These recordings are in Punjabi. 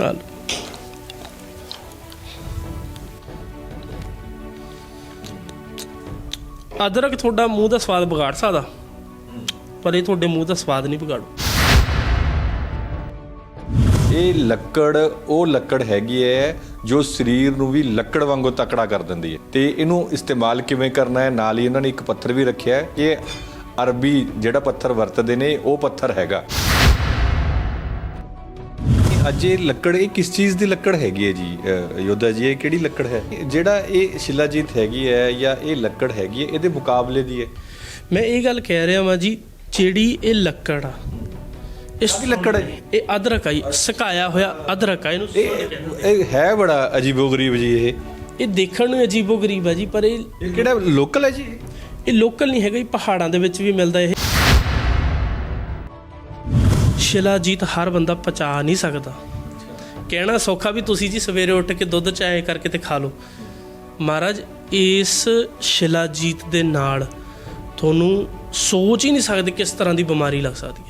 ਹਾਲ ਅਦਰਕ ਤੁਹਾਡਾ ਮੂੰਹ ਦਾ ਸਵਾਦ ਵਿਗਾੜ ਸਕਦਾ। ਪਰ ਇਹ ਤੁਹਾਡੇ ਮੂੰਹ ਦਾ ਸਵਾਦ ਨਹੀਂ ਵਿਗਾੜੂ। ਇਹ ਲੱਕੜ, ਉਹ ਲੱਕੜ ਹੈਗੀ ਹੈ ਜੋ ਸਰੀਰ ਨੂੰ ਵੀ ਲੱਕੜ ਵਾਂਗੂ ਤਕੜਾ ਕਰ ਦਿੰਦੀ ਹੈ। ਤੇ ਇਹਨੂੰ ਇਸਤੇਮਾਲ ਕਿਵੇਂ ਕਰਨਾ ਹੈ? ਨਾਲ ਹੀ ਇਹਨਾਂ ਨੇ ਇੱਕ ਪੱਥਰ ਵੀ ਰੱਖਿਆ ਹੈ। ਕਿ ਅਰਬੀ ਜਿਹੜਾ ਪੱਥਰ ਵਰਤਦੇ ਨੇ, ਉਹ ਪੱਥਰ ਹੈਗਾ। ਅੱਜ ਇਹ ਲੱਕੜ ਇਹ ਕਿਸ ਚੀਜ਼ ਦੀ ਲੱਕੜ ਹੈਗੀ ਹੈ ਜੀ ਯੋਧਾ ਜੀ? ਇਹ ਕਿਹੜੀ ਲੱਕੜ ਹੈ? ਜਿਹੜਾ ਇਹ ਸ਼ਿਲਾਜੀਤ ਹੈਗੀ ਹੈ ਜਾਂ ਇਹ ਲੱਕੜ ਹੈਗੀ ਹੈ ਇਹਦੇ ਮੁਕਾਬਲੇ ਦੀ ਹੈ। ਮੈਂ ਇਹ ਗੱਲ ਕਹਿ ਰਿਹਾ ਵਾਂ ਜੀ ਜਿਹੜੀ ਇਹ ਲੱਕੜ ਆ ਇਸ ਦੀ ਲੱਕੜ ਹੈ? ਇਹ ਅਦਰਕ ਆ ਜੀ ਸੁਕਾਇਆ ਹੋਇਆ ਅਦਰਕ ਆ ਇਹਨੂੰ ਇਹ ਇਹ ਹੈ ਬੜਾ ਅਜੀਬੋ-ਗਰੀਬ ਜੀ ਇਹ। ਇਹ ਦੇਖਣ ਨੂੰ ਅਜੀਬੋ ਗਰੀਬ ਆ ਜੀ ਪਰ ਇਹ ਇਹ ਕਿਹੜਾ ਲੋਕਲ ਹੈ ਜੀ? ਇਹ ਲੋਕਲ ਨਹੀਂ ਹੈਗਾ ਜੀ ਪਹਾੜਾਂ ਦੇ ਵਿੱਚ ਵੀ ਮਿਲਦਾ ਇਹ। ਸ਼ਿਲਾਜੀਤ ਹਰ ਬੰਦਾ ਪਚਾ ਨਹੀਂ ਸਕਦਾ। ਕਹਿਣਾ ਸੌਖਾ ਵੀ ਤੁਸੀਂ ਜੀ ਸਵੇਰੇ ਉੱਠ ਕੇ ਦੁੱਧ ਚਾਏ ਕਰਕੇ ਤੇ ਖਾ ਲਓ। ਮਹਾਰਾਜ, ਇਸ ਸ਼ਿਲਾਜੀਤ ਦੇ ਨਾਲ ਤੁਹਾਨੂੰ ਸੋਚ ਹੀ ਨਹੀਂ ਸਕਦੇ ਕਿਸ ਤਰ੍ਹਾਂ ਦੀ ਬਿਮਾਰੀ ਲੱਗ ਸਕਦੀ ਹੈ।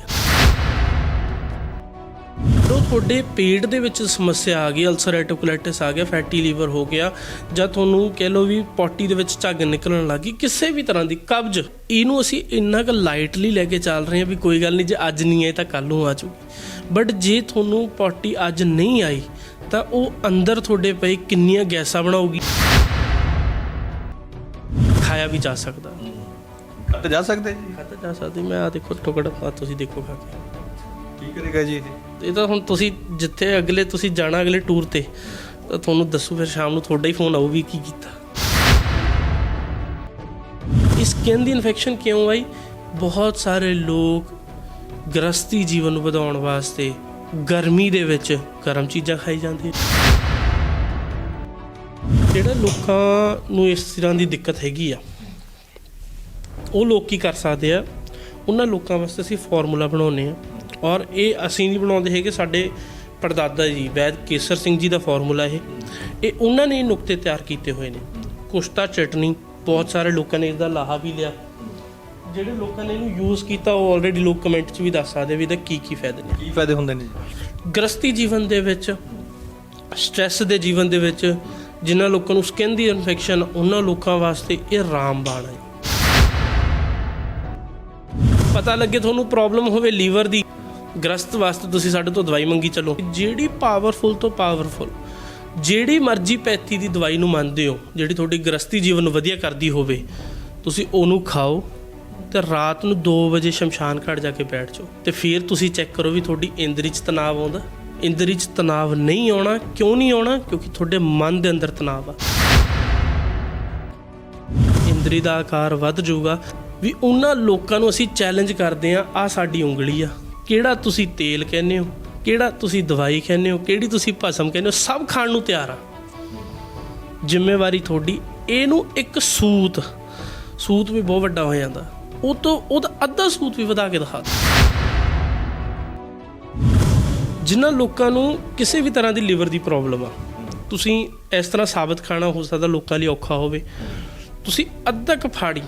ਜਦੋਂ ਤੁਹਾਡੇ ਪੇਟ ਦੇ ਵਿੱਚ ਸਮੱਸਿਆ ਆ ਗਈ ਅਲਸਰੇਟਿਵ ਕੋਲਾਈਟਿਸ ਆ ਗਿਆ ਫੈਟੀ ਲੀਵਰ ਹੋ ਗਿਆ ਜਾਂ ਤੁਹਾਨੂੰ ਕਹਿ ਲਓ ਵੀ ਪੋਟੀ ਦੇ ਵਿੱਚ ਝੱਗ ਨਿਕਲਣ ਲੱਗੀ ਕਿਸੇ ਵੀ ਤਰ੍ਹਾਂ ਦੀ ਕਬਜ਼ ਇਹਨੂੰ ਅਸੀਂ ਇੰਨਾ ਕੁ ਲਾਈਟਲੀ ਲੈ ਕੇ ਚੱਲ ਰਹੇ ਹਾਂ ਵੀ ਕੋਈ ਗੱਲ ਨਹੀਂ ਜੇ ਅੱਜ ਨਹੀਂ ਆਈ ਤਾਂ ਕੱਲ ਨੂੰ ਆ ਜਾਊਗੀ। ਬਟ ਜੇ ਤੁਹਾਨੂੰ ਪੋਟੀ ਅੱਜ ਨਹੀਂ ਆਈ ਤਾਂ ਉਹ ਅੰਦਰ ਤੁਹਾਡੇ ਪਈ ਕਿੰਨੀਆਂ ਗੈਸਾਂ ਬਣਾਉਗੀ ਖਾਇਆ ਵੀ ਜਾ ਸਕਦਾ। ਕੱਟ ਜਾ ਸਕਦੇ ਜੀ? ਖਾਧਾ ਜਾ ਸਕਦੀ ਮੈਂ ਆ ਦੇਖੋ ਟੁਕੜਾ ਤੁਸੀਂ ਦੇਖੋ ਖਾ ਕੇ। ਕੀ ਕਰੇਗਾ ਜੀ ਇਹ? ਇਹ ਤਾਂ ਹੁਣ ਤੁਸੀਂ ਜਿੱਥੇ ਅਗਲੇ ਤੁਸੀਂ ਜਾਣਾ ਅਗਲੇ ਟੂਰ ਤੇ, ਤਾਂ ਤੁਹਾਨੂੰ ਦੱਸੂ ਫਿਰ ਸ਼ਾਮ ਨੂੰ ਤੁਹਾਡਾ ਹੀ ਫੋਨ ਆਊ ਵੀ ਕੀ ਕੀਤਾ। ਇਸ ਸਕਿਨ ਦੀ ਇਨਫੈਕਸ਼ਨ ਕਿਉਂ ਆਈ? ਬਹੁਤ ਸਾਰੇ ਲੋਕ ਗ੍ਰਸਤੀ ਜੀਵਨ ਨੂੰ ਵਧਾਉਣ ਵਾਸਤੇ ਗਰਮੀ ਦੇ ਵਿੱਚ ਗਰਮ ਚੀਜ਼ਾਂ ਖਾਈ ਜਾਂਦੇ ਜਿਹੜਾ ਲੋਕਾਂ ਨੂੰ ਇਸ ਤਰ੍ਹਾਂ ਦੀ ਦਿੱਕਤ ਹੈਗੀ ਆ, ਉਹ ਲੋਕ ਕੀ ਕਰ ਸਕਦੇ ਆ? ਉਹਨਾਂ ਲੋਕਾਂ ਵਾਸਤੇ ਅਸੀਂ ਫਾਰਮੂਲਾ ਬਣਾਉਂਦੇ ਆ। ਔਰ ਇਹ ਅਸੀਂ ਨਹੀਂ ਬਣਾਉਂਦੇ ਹੈਗੇ ਸਾਡੇ ਪੜਦਾਦਾ ਜੀ ਵੈਦ ਕੇਸਰ ਸਿੰਘ ਜੀ ਦਾ ਫਾਰਮੂਲਾ ਇਹ। ਇਹ ਉਹਨਾਂ ਨੇ ਨੁਕਤੇ ਤਿਆਰ ਕੀਤੇ ਹੋਏ ਨੇ। ਕੁਸ਼ਤਾ ਚਟਨੀ ਬਹੁਤ ਸਾਰੇ ਲੋਕਾਂ ਨੇ ਇਹਦਾ ਲਾਹਾ ਵੀ ਲਿਆ। ਜਿਹੜੇ ਲੋਕਾਂ ਨੇ ਇਹਨੂੰ ਯੂਜ਼ ਕੀਤਾ ਉਹ ਆਲਰੇਡੀ ਲੋਕ ਕਮੈਂਟ 'ਚ ਵੀ ਦੱਸ ਸਕਦੇ ਵੀ ਇਹਦਾ ਕੀ ਕੀ ਫਾਇਦੇ ਨੇ। ਕੀ ਫਾਇਦੇ ਹੁੰਦੇ ਨੇ ਜੀ? ਗ੍ਰਸਤੀ ਜੀਵਨ ਦੇ ਵਿੱਚ ਸਟ੍ਰੈਸ ਦੇ ਜੀਵਨ ਦੇ ਵਿੱਚ ਜਿਨ੍ਹਾਂ ਲੋਕਾਂ ਨੂੰ ਸਕਿਨ ਦੀ ਇਨਫੈਕਸ਼ਨ ਉਹਨਾਂ ਲੋਕਾਂ ਵਾਸਤੇ ਇਹ ਰਾਮਬਾਣ ਹੈ। ਪਤਾ ਲੱਗੇ ਤੁਹਾਨੂੰ ਪ੍ਰੋਬਲਮ ਹੋਵੇ ਲੀਵਰ ਦੀ। ਗ੍ਰਸਤ ਵਾਸਤੇ ਤੁਸੀਂ ਸਾਡੇ ਤੋਂ ਦਵਾਈ ਮੰਗੀ, ਚੱਲੋ। ਜਿਹੜੀ ਪਾਵਰਫੁਲ ਤੋਂ ਪਾਵਰਫੁਲ ਜਿਹੜੀ ਮਰਜ਼ੀ ਪੈਥੀ ਦੀ ਦਵਾਈ ਨੂੰ ਮੰਨਦੇ ਹੋ, ਜਿਹੜੀ ਤੁਹਾਡੀ ਗ੍ਰਸਤੀ ਜੀਵਨ ਨੂੰ ਵਧੀਆ ਕਰਦੀ ਹੋਵੇ, ਤੁਸੀਂ ਉਹਨੂੰ ਖਾਓ ਤੇ ਰਾਤ ਨੂੰ 2 ਵਜੇ ਸ਼ਮਸ਼ਾਨ ਘਾਟ ਜਾ ਕੇ ਬੈਠ ਜਾਓ। ਤੇ ਫਿਰ ਤੁਸੀਂ ਚੈੱਕ ਕਰੋ ਵੀ ਤੁਹਾਡੀ ਇੰਦਰੀ 'ਚ ਤਣਾਅ ਆਉਂਦਾ। ਇੰਦਰੀ 'ਚ ਤਣਾਅ ਨਹੀਂ ਆਉਣਾ, ਕਿਉਂ ਨਹੀਂ ਆਉਣਾ? ਕਿਉਂਕਿ ਤੁਹਾਡੇ ਮਨ ਦੇ ਅੰਦਰ ਤਣਾਅ ਆ। ਇੰਦਰੀ ਦਾ ਆਕਾਰ ਵੱਧ ਜਾਊਗਾ ਵੀ ਉਹਨਾਂ ਲੋਕਾਂ ਨੂੰ ਅਸੀਂ ਚੈਲੰਜ ਕਰਦੇ ਆ ਆ ਸਾਡੀ ਉਂਗਲੀ ਆ। ਕਿਹੜਾ ਤੁਸੀਂ ਤੇਲ ਕਹਿੰਦੇ ਹੋ? ਕਿਹੜਾ ਤੁਸੀਂ ਦਵਾਈ ਕਹਿੰਦੇ ਹੋ? ਕਿਹੜੀ ਤੁਸੀਂ ਭਸਮ ਕਹਿੰਦੇ ਹੋ? ਸਭ ਖਾਣ ਨੂੰ ਤਿਆਰ ਆ। ਜ਼ਿੰਮੇਵਾਰੀ ਤੁਹਾਡੀ ਇਹਨੂੰ ਇੱਕ ਸੂਤ। ਸੂਤ ਵੀ ਬਹੁਤ ਵੱਡਾ ਹੋ ਜਾਂਦਾ। ਉਹ ਤੋਂ ਉਹਦਾ ਅੱਧਾ ਸੂਤ ਵੀ ਵਧਾ ਕੇ ਦਿਖਾ ਜਿਨ੍ਹਾਂ ਲੋਕਾਂ ਨੂੰ ਕਿਸੇ ਵੀ ਤਰ੍ਹਾਂ ਦੀ ਲੀਵਰ ਦੀ ਪ੍ਰੋਬਲਮ ਆ, ਤੁਸੀਂ ਇਸ ਤਰ੍ਹਾਂ ਸਾਬਤ ਖਾਣਾ ਹੋ ਸਕਦਾ, ਲੋਕਾਂ ਲਈ ਔਖਾ ਹੋਵੇ। ਤੁਸੀਂ ਅੱਧਾ ਕਫਾੜੀ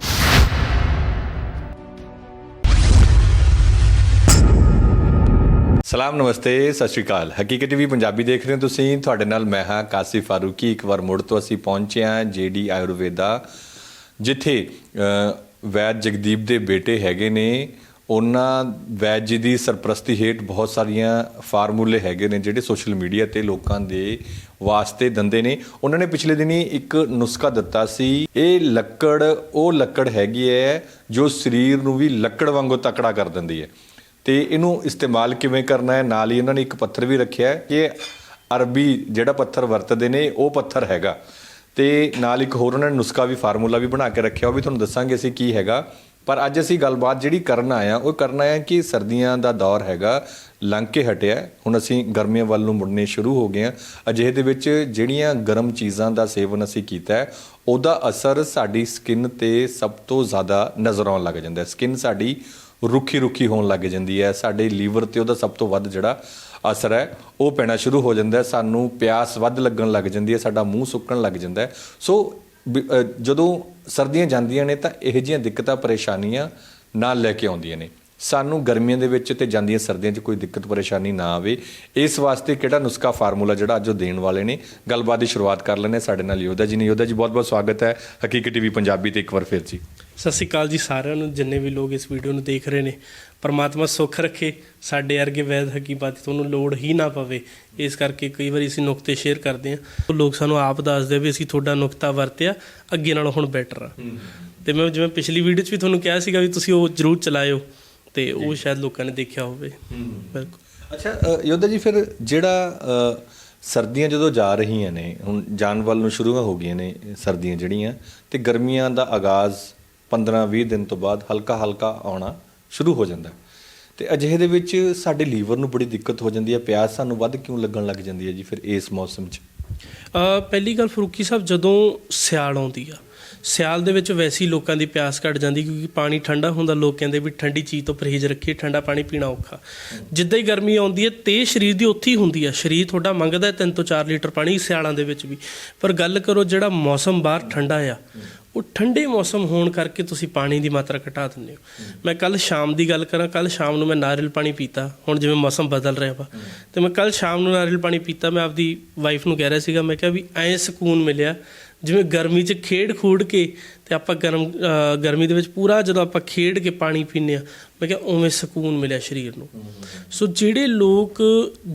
ਸਲਾਮ, ਨਮਸਤੇ, ਸਤਿ ਸ਼੍ਰੀ ਅਕਾਲ। ਹਕੀਕਤ ਟੀਵੀ ਪੰਜਾਬੀ ਦੇਖ ਰਹੇ ਹੋ ਤੁਸੀਂ। ਤੁਹਾਡੇ ਨਾਲ ਮੈਂ ਹਾਂ ਕਾਸੀ ਫਾਰੂਕੀ। ਇੱਕ ਵਾਰ ਮੁੜ ਤੋਂ ਅਸੀਂ ਪਹੁੰਚੇ ਹਾਂ ਜੀਡੀ ਆਯੁਰਵੇਦਾ, ਜਿੱਥੇ ਵੈਦ ਜਗਦੀਪ ਦੇ ਬੇਟੇ ਹੈਗੇ ਨੇ। ਉਹਨਾਂ ਵੈਦ ਜੀ ਦੀ ਸਰਪ੍ਰਸਤੀ ਹੇਠ ਬਹੁਤ ਸਾਰੀਆਂ ਫਾਰਮੂਲੇ ਹੈਗੇ ਨੇ ਜਿਹੜੇ ਸੋਸ਼ਲ ਮੀਡੀਆ ਤੇ ਲੋਕਾਂ ਦੇ ਵਾਸਤੇ ਦੰਦੇ ਨੇ। ਉਹਨਾਂ ਨੇ ਪਿਛਲੇ ਦਿਨੀ ਇੱਕ ਨੁਸਖਾ ਦਿੱਤਾ ਸੀ, ਇਹ ਲੱਕੜ, ਉਹ ਲੱਕੜ ਹੈਗੀ ਹੈ ਜੋ ਸਰੀਰ ਨੂੰ ਵੀ ਲੱਕੜ ਵਾਂਗੂ ਤਕੜਾ ਕਰ ਦਿੰਦੀ ਹੈ। ਤੇ ਇਹਨੂੰ ਇਸਤੇਮਾਲ ਕਿਵੇਂ ਕਰਨਾ ਹੈ? ਨਾਲ ਹੀ ਇਹਨਾਂ ਨੇ ਇੱਕ ਪੱਥਰ ਵੀ ਰੱਖਿਆ ਹੈ ਕਿ ਅਰਬੀ ਜਿਹੜਾ ਪੱਥਰ ਵਰਤਦੇ ਨੇ, ਉਹ ਪੱਥਰ ਹੈਗਾ। ਤੇ ਨਾਲ ਇੱਕ ਹੋਰ ਉਹਨਾਂ ਨੇ ਨੁਸਖਾ ਵੀ, ਫਾਰਮੂਲਾ ਵੀ ਬਣਾ ਕੇ ਰੱਖਿਆ, ਉਹ ਵੀ ਤੁਹਾਨੂੰ ਦੱਸਾਂਗੇ ਅਸੀਂ ਕੀ ਹੈਗਾ। ਪਰ ਅੱਜ ਅਸੀਂ ਗੱਲਬਾਤ ਜਿਹੜੀ ਕਰਨ ਆਇਆ ਉਹ ਕਰਨਾ ਆਇਆ ਕਿ ਸਰਦੀਆਂ ਦਾ ਦੌਰ ਹੈਗਾ, ਲੰਘ ਕੇ ਹਟਿਆ ਹੁਣ ਅਸੀਂ ਗਰਮੀਆਂ ਵੱਲ ਨੂੰ ਮੁੜਨੇ ਸ਼ੁਰੂ ਹੋ ਗਏ ਹਾਂ। ਅਜਿਹੇ ਦੇ ਵਿੱਚ ਜਿਹੜੀਆਂ ਗਰਮ ਚੀਜ਼ਾਂ ਦਾ ਸੇਵਨ ਅਸੀਂ ਕੀਤਾ ਹੈ, ਉਹਦਾ ਅਸਰ ਸਾਡੀ ਸਕਿਨ ਤੇ ਸਭ ਤੋਂ ਜ਼ਿਆਦਾ ਨਜ਼ਰ ਆਉਣ ਲੱਗ ਜਾਂਦਾ ਹੈ। ਸਕਿਨ ਸਾਡੀ ਰੁੱਖੀ ਰੁੱਖੀ ਹੋਣ ਲੱਗ ਜਾਂਦੀ ਹੈ। ਸਾਡੇ ਲੀਵਰ ਤੇ ਉਹਦਾ ਸਭ ਤੋਂ ਵੱਧ ਜਿਹੜਾ ਅਸਰ ਹੈ, ਉਹ ਪੈਣਾ ਸ਼ੁਰੂ ਹੋ ਜਾਂਦਾ ਹੈ। ਸਾਨੂੰ ਪਿਆਸ ਵੱਧ ਲੱਗਣ ਲੱਗ ਜਾਂਦੀ ਹੈ, ਸਾਡਾ ਮੂੰਹ ਸੁੱਕਣ ਲੱਗ ਜਾਂਦਾ ਹੈ। ਸੋ ਜਦੋਂ ਸਰਦੀਆਂ ਜਾਂਦੀਆਂ ਨੇ ਤਾਂ ਇਹੋ ਜਿਹੀਆਂ ਦਿੱਕਤਾਂ, ਪਰੇਸ਼ਾਨੀਆਂ ਨਾਲ ਲੈ ਕੇ ਆਉਂਦੀਆਂ ਨੇ। ਸਾਨੂੰ ਗਰਮੀਆਂ ਦੇ ਵਿੱਚ ਤੇ ਜਾਂਦੀਆਂ ਸਰਦੀਆਂ 'ਚ ਕੋਈ ਦਿੱਕਤ, ਪਰੇਸ਼ਾਨੀ ਨਾ ਆਵੇ। ਇਸ ਵਾਸਤੇ ਕਿਹੜਾ ਨੁਸਖਾ ਫਾਰਮੂਲਾ ਜਿਹੜਾ ਅੱਜ ਉਹ ਦੇਣ ਵਾਲੇ ਨੇ? ਗੱਲਬਾਤ ਦੀ ਸ਼ੁਰੂਆਤ ਕਰ ਲੈਂਦੇ ਹਾਂ। ਸਾਡੇ ਨਾਲ ਯੋਧਾ ਜੀ ਨੇ। ਯੋਧਾ ਜੀ, ਬਹੁਤ-ਬਹੁਤ ਸਵਾਗਤ ਹੈ। ਹਕੀਕਤ ਟੀਵੀ ਪੰਜਾਬੀ ਤੇ ਇੱਕ ਵਾਰ ਫਿਰ ਜੀ। ਸਤਿ ਸ਼੍ਰੀ ਅਕਾਲ ਜੀ ਸਾਰਿਆਂ ਨੂੰ ਜਿੰਨੇ ਵੀ ਲੋਕ ਇਸ ਵੀਡੀਓ ਨੂੰ ਦੇਖ ਰਹੇ ਨੇ। ਪਰਮਾਤਮਾ ਸੁੱਖ ਰੱਖੇ ਸਾਡੇ ਵਰਗੇ ਵੈਦ ਹਕੀਮਤ ਤੁਹਾਨੂੰ ਲੋੜ ਹੀ ਨਾ ਪਵੇ। ਇਸ ਕਰਕੇ ਕਈ ਵਾਰੀ ਅਸੀਂ ਨੁਕਤੇ ਸ਼ੇਅਰ ਕਰਦੇ ਹਾਂ। ਲੋਕ ਸਾਨੂੰ ਆਪ ਦੱਸਦੇ ਆ ਵੀ ਅਸੀਂ ਤੁਹਾਡਾ ਨੁਕਤਾ ਵਰਤਿਆ ਅੱਗੇ ਨਾਲੋਂ ਹੁਣ ਬੈਟਰ ਆ। ਤੇ ਮੈਂ ਜਿਵੇਂ ਪਿਛਲੀ ਵੀਡੀਓ 'ਚ ਵੀ ਤੁਹਾਨੂੰ ਕਿਹਾ ਸੀਗਾ ਵੀ ਤੁਸੀਂ ਉਹ ਜ਼ਰੂਰ ਚਲਾਇਓ ਤੇ ਉਹ ਸ਼ਾਇਦ ਲੋਕਾਂ ਨੇ ਦੇਖਿਆ ਹੋਵੇ। ਬਿਲਕੁਲ। ਅੱਛਾ ਯੋਧਾ ਜੀ ਫਿਰ ਜਿਹੜਾ ਸਰਦੀਆਂ ਜਦੋਂ ਜਾ ਰਹੀਆਂ ਨੇ ਹੁਣ ਜਾਣ ਵੱਲ ਨੂੰ ਸ਼ੁਰੂ ਹੋ ਗਈਆਂ ਨੇ ਸਰਦੀਆਂ ਜਿਹੜੀਆਂ ਤੇ ਗਰਮੀਆਂ ਦਾ ਆਗਾਜ਼ 15-20 ਦਿਨ ਤੋਂ ਬਾਅਦ ਹਲਕਾ ਹਲਕਾ ਆਉਣਾ ਸ਼ੁਰੂ ਹੋ ਜਾਂਦਾ ਹੈ। ਤੇ ਅਜਿਹੇ ਦੇ ਵਿੱਚ ਸਾਡੇ ਲੀਵਰ ਨੂੰ ਬੜੀ ਦਿੱਕਤ ਹੋ ਜਾਂਦੀ ਹੈ, ਪਿਆਸ ਸਾਨੂੰ ਵੱਧ ਕਿਉਂ ਲੱਗਣ ਲੱਗ ਜਾਂਦੀ ਹੈ ਜੀ ਫਿਰ ਇਸ ਮੌਸਮ 'ਚ? ਪਹਿਲੀ ਗੱਲ ਫਰੂਕੀ ਸਾਹਿਬ, ਜਦੋਂ ਸਿਆਲ ਆਉਂਦੀ ਆ, ਸਿਆਲ ਦੇ ਵਿੱਚ ਵੈਸੀ ਲੋਕਾਂ ਦੀ ਪਿਆਸ ਘਟ ਜਾਂਦੀ ਕਿਉਂਕਿ ਪਾਣੀ ਠੰਡਾ ਹੁੰਦਾ, ਲੋਕ ਕਹਿੰਦੇ ਵੀ ਠੰਡੀ ਚੀਜ਼ ਤੋਂ ਪਰਹੇਜ਼ ਰੱਖੀਏ, ਠੰਡਾ ਪਾਣੀ ਪੀਣਾ ਔਖਾ। ਜਿੱਦਾਂ ਹੀ ਗਰਮੀ ਆਉਂਦੀ ਹੈ, ਤੇ ਸਰੀਰ ਦੀ ਉੱਥੇ ਹੀ ਹੁੰਦੀ ਆ, ਸਰੀਰ ਤੁਹਾਡਾ ਮੰਗਦਾ 3 ਤੋਂ 4 ਲੀਟਰ ਪਾਣੀ ਸਿਆਲਾਂ ਦੇ ਵਿੱਚ ਵੀ। ਪਰ ਗੱਲ ਕਰੋ ਜਿਹੜਾ ਮੌਸਮ ਬਾਹਰ ਠੰਡਾ ਆ ਉਹ ਠੰਡੇ ਮੌਸਮ ਹੋਣ ਕਰਕੇ ਤੁਸੀਂ ਪਾਣੀ ਦੀ ਮਾਤਰਾ ਘਟਾ ਦਿੰਦੇ ਹੋ। ਮੈਂ ਕੱਲ ਸ਼ਾਮ ਦੀ ਗੱਲ ਕਰਾਂ ਕੱਲ ਸ਼ਾਮ ਨੂੰ ਮੈਂ ਨਾਰੀਅਲ ਪਾਣੀ ਪੀਤਾ। ਹੁਣ ਜਿਵੇਂ ਮੌਸਮ ਬਦਲ ਰਿਹਾ ਵਾ। ਤੇ ਮੈਂ ਕੱਲ ਸ਼ਾਮ ਨੂੰ ਨਾਰੀਅਲ ਪਾਣੀ ਪੀਤਾ, ਮੈਂ ਆਪਦੀ ਵਾਈਫ ਨੂੰ ਕਹਿ ਰਿਹਾ ਸੀਗਾ, ਮੈਂ ਕਿਹਾ ਵੀ ਐਂ ਸਕੂਨ ਮਿਲਿਆ ਜਿਵੇਂ ਗਰਮੀ 'ਚ ਖੇਡ ਖੂਡ ਕੇ ਤੇ ਆਪਾਂ ਗਰਮ ਗਰਮੀ ਦੇ ਵਿੱਚ ਪੂਰਾ ਜਦੋਂ ਆਪਾਂ ਖੇਡ ਕੇ ਪਾਣੀ ਪੀਂਦੇ ਆ ਮੈਂ ਕਿਹਾ ਉਵੇਂ ਸਕੂਨ ਮਿਲਿਆ ਸਰੀਰ ਨੂੰ। ਸੋ ਜਿਹੜੇ ਲੋਕ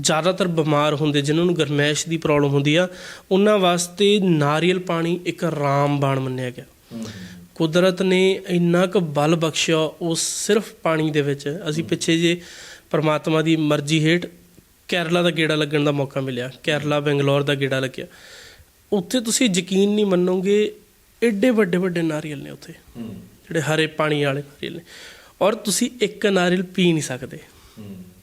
ਜ਼ਿਆਦਾਤਰ ਬਿਮਾਰ ਹੁੰਦੇ, ਜਿਨ੍ਹਾਂ ਨੂੰ ਗਰਮੈਸ਼ ਦੀ ਪ੍ਰੋਬਲਮ ਹੁੰਦੀ ਆ, ਉਹਨਾਂ ਵਾਸਤੇ ਨਾਰੀਅਲ ਪਾਣੀ ਇੱਕ ਰਾਮਬਾਣ ਮੰਨਿਆ ਗਿਆ। ਕੁਦਰਤ ਨੇ ਇੰਨਾ ਕੁ ਬਲ ਬਖਸ਼ਿਆ ਉਸ ਸਿਰਫ ਪਾਣੀ ਦੇ ਵਿੱਚ। ਅਸੀਂ ਪਿੱਛੇ ਜੇ ਪਰਮਾਤਮਾ ਦੀ ਮਰਜ਼ੀ ਹੇਠ ਕੇਰਲਾ ਦਾ ਗੇੜਾ ਲੱਗਣ ਦਾ ਮੌਕਾ ਮਿਲਿਆ। ਕੇਰਲਾ, ਬੰਗਲੌਰ ਦਾ ਗੇੜਾ ਲੱਗਿਆ। ਉੱਥੇ ਤੁਸੀਂ ਯਕੀਨ ਨਹੀਂ ਮੰਨੋਗੇ ਏਡੇ ਵੱਡੇ ਵੱਡੇ ਨਾਰੀਅਲ ਨੇ ਉੱਥੇ। ਜਿਹੜੇ ਹਰੇ ਪਾਣੀ ਵਾਲੇ ਨਾਰੀਅਲ ਨੇ। ਔਰ ਤੁਸੀਂ ਇੱਕ ਨਾਰੀਅਲ ਪੀ ਨਹੀਂ ਸਕਦੇ।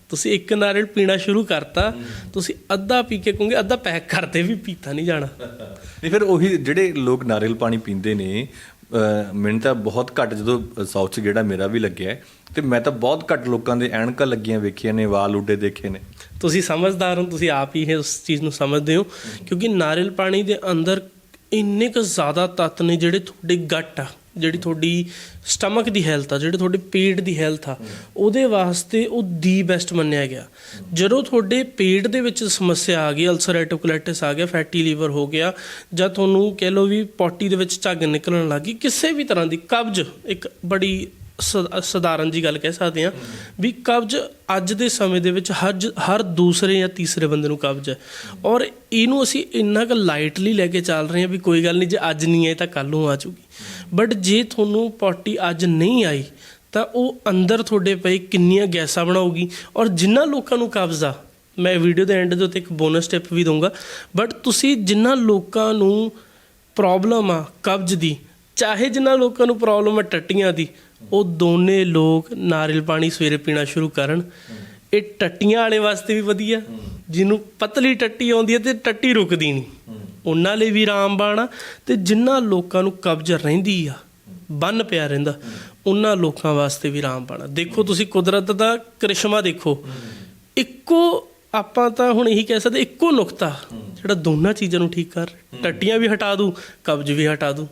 ਤੁਸੀਂ ਇੱਕ ਨਾਰੀਅਲ ਪੀਣਾ ਸ਼ੁਰੂ ਕਰਤਾ ਤੁਸੀਂ ਅੱਧਾ ਪੀ ਕੇ ਕਹੋਗੇ ਅੱਧਾ ਪੈਕ ਕਰਦੇ ਵੀ ਪੀਤਾ ਨਹੀਂ ਜਾਣਾ। ਨਹੀਂ ਫਿਰ ਉਹੀ ਜਿਹੜੇ ਲੋਕ ਨਾਰੀਅਲ ਪਾਣੀ ਪੀਂਦੇ ਨੇ ਮੈਨੂੰ ਤਾਂ ਬਹੁਤ ਘੱਟ ਜਦੋਂ ਸਾਊਥ 'ਚ ਗੇੜਾ ਮੇਰਾ ਵੀ ਲੱਗਿਆ ਹੈ, ਤੇ ਮੈਂ ਤਾਂ ਬਹੁਤ ਘੱਟ ਲੋਕਾਂ ਦੇ ਐਨਕਾਂ ਲੱਗੀਆਂ ਵੇਖੀਆਂ ਨੇ ਵਾਲ ਉੱਡੇ ਦੇਖੇ ਨੇ। ਤੁਸੀਂ ਸਮਝਦਾਰ ਹੋ ਤੁਸੀਂ ਆਪ ਹੀ ਇਹ ਉਸ ਚੀਜ਼ ਨੂੰ ਸਮਝਦੇ ਹੋ ਕਿਉਂਕਿ ਨਾਰੀਅਲ ਪਾਣੀ ਦੇ ਅੰਦਰ ਇੰਨੇ ਕੁ ਜ਼ਿਆਦਾ ਤੱਤ ਨੇ ਜਿਹੜੇ ਤੁਹਾਡੇ ਗੱਟ ਆ। ਜਿਹੜੀ ਤੁਹਾਡੀ ਸਟਮਕ ਦੀ ਹੈਲਥ ਆ, ਜਿਹੜੇ ਤੁਹਾਡੇ ਪੇਟ ਦੀ ਹੈਲਥ ਆ, ਉਹਦੇ ਵਾਸਤੇ ਉਹ ਦੀ ਬੈਸਟ ਮੰਨਿਆ ਗਿਆ। ਜਦੋਂ ਤੁਹਾਡੇ ਪੇਟ ਦੇ ਵਿੱਚ ਸਮੱਸਿਆ ਆ ਗਈ ਅਲਸਰੇਟਿਵ ਕੋਲਾਈਟਿਸ ਆ ਗਿਆ ਫੈਟੀ ਲੀਵਰ ਹੋ ਗਿਆ, ਜਾਂ ਤੁਹਾਨੂੰ ਕਹਿ ਲਓ ਵੀ ਪੋਟੀ ਦੇ ਵਿੱਚ ਝੱਗ ਨਿਕਲਣ ਲੱਗੀ ਕਿਸੇ ਵੀ ਤਰ੍ਹਾਂ ਦੀ ਕਬਜ਼, ਇੱਕ ਬੜੀ ਸ- ਸਧਾਰਨ ਜੀ ਗੱਲ ਕਹਿ ਸਕਦੇ ਆ ਵੀ ਕਬਜ਼ ਅੱਜ ਦੇ ਸਮੇਂ ਦੇ ਵਿੱਚ ਹਰ ਜ- ਹਰ ਦੂਸਰੇ ਜਾਂ ਤੀਸਰੇ ਬੰਦੇ ਨੂੰ ਕਬਜ਼ ਹੈ। ਔਰ ਇਹਨੂੰ ਅਸੀਂ ਇੰਨਾ ਕੁ ਲਾਈਟਲੀ ਲੈ ਕੇ ਚੱਲ ਰਹੇ ਹਾਂ ਵੀ ਕੋਈ ਗੱਲ ਨਹੀਂ, ਜੇ ਅੱਜ ਨਹੀਂ ਆਏ ਤਾਂ ਕੱਲ ਨੂੰ ਆ ਜਾਊਗੀ ਬਟ ਜੇ ਤੁਹਾਨੂੰ ਪੋਟੀ ਅੱਜ ਨਹੀਂ ਆਈ ਤਾਂ ਉਹ ਅੰਦਰ ਤੁਹਾਡੇ ਪਈ ਕਿੰਨੀਆਂ ਗੈਸਾਂ ਬਣਾਊਗੀ। ਔਰ ਜਿਨ੍ਹਾਂ ਲੋਕਾਂ ਨੂੰ ਕਬਜ਼ ਆ ਮੈਂ ਵੀਡੀਓ ਦੇ ਐਂਡ ਦੇ ਉੱਤੇ ਇੱਕ ਬੋਨਸ ਟਿਪ ਵੀ ਦਊਂਗਾ। ਬਟ ਤੁਸੀਂ ਜਿਨ੍ਹਾਂ ਲੋਕਾਂ ਨੂੰ ਪ੍ਰੋਬਲਮ ਆ ਕਬਜ਼ ਦੀ ਚਾਹੇ ਜਿਨ੍ਹਾਂ ਲੋਕਾਂ ਨੂੰ ਪ੍ਰੋਬਲਮ ਹੈ ਟੱਟੀਆਂ ਦੀ ਉਹ ਦੋਨੇ ਲੋਕ ਨਾਰੀਅਲ ਪਾਣੀ ਸਵੇਰੇ ਪੀਣਾ ਸ਼ੁਰੂ ਕਰਨ। ਇਹ ਟੱਟੀਆਂ ਵਾਲੇ ਵਾਸਤੇ ਵੀ ਵਧੀਆ ਜਿਹਨੂੰ ਪਤਲੀ ਟੱਟੀ ਆਉਂਦੀ ਹੈ ਤੇ ਟੱਟੀ ਰੁਕਦੀ ਨਹੀਂ। ਉਹਨਾਂ ਲਈ ਵੀ ਰਾਮਬਾਣ ਆ ਤੇ ਜਿਨ੍ਹਾਂ ਲੋਕਾਂ ਨੂੰ ਕਬਜ਼ ਰਹਿੰਦੀ ਆ ਬੰਨ ਪਿਆ ਰਹਿੰਦਾ ਉਹਨਾਂ ਲੋਕਾਂ ਵਾਸਤੇ ਵੀ ਰਾਮਬਾਣ ਆ। ਦੇਖੋ ਤੁਸੀਂ ਕੁਦਰਤ ਦਾ ਕ੍ਰਿਸ਼ਮਾ ਦੇਖੋ ਇੱਕੋ ਆਪਾਂ ਤਾਂ ਹੁਣ ਇਹੀ ਕਹਿ ਸਕਦੇ ਇੱਕੋ ਨੁਕਤਾ ਜਿਹੜਾ ਦੋਨਾਂ ਚੀਜ਼ਾਂ ਨੂੰ ਠੀਕ ਕਰ। ਟੱਟੀਆਂ ਵੀ ਹਟਾ ਦੂ ਕਬਜ਼ ਵੀ ਹਟਾ ਦੂ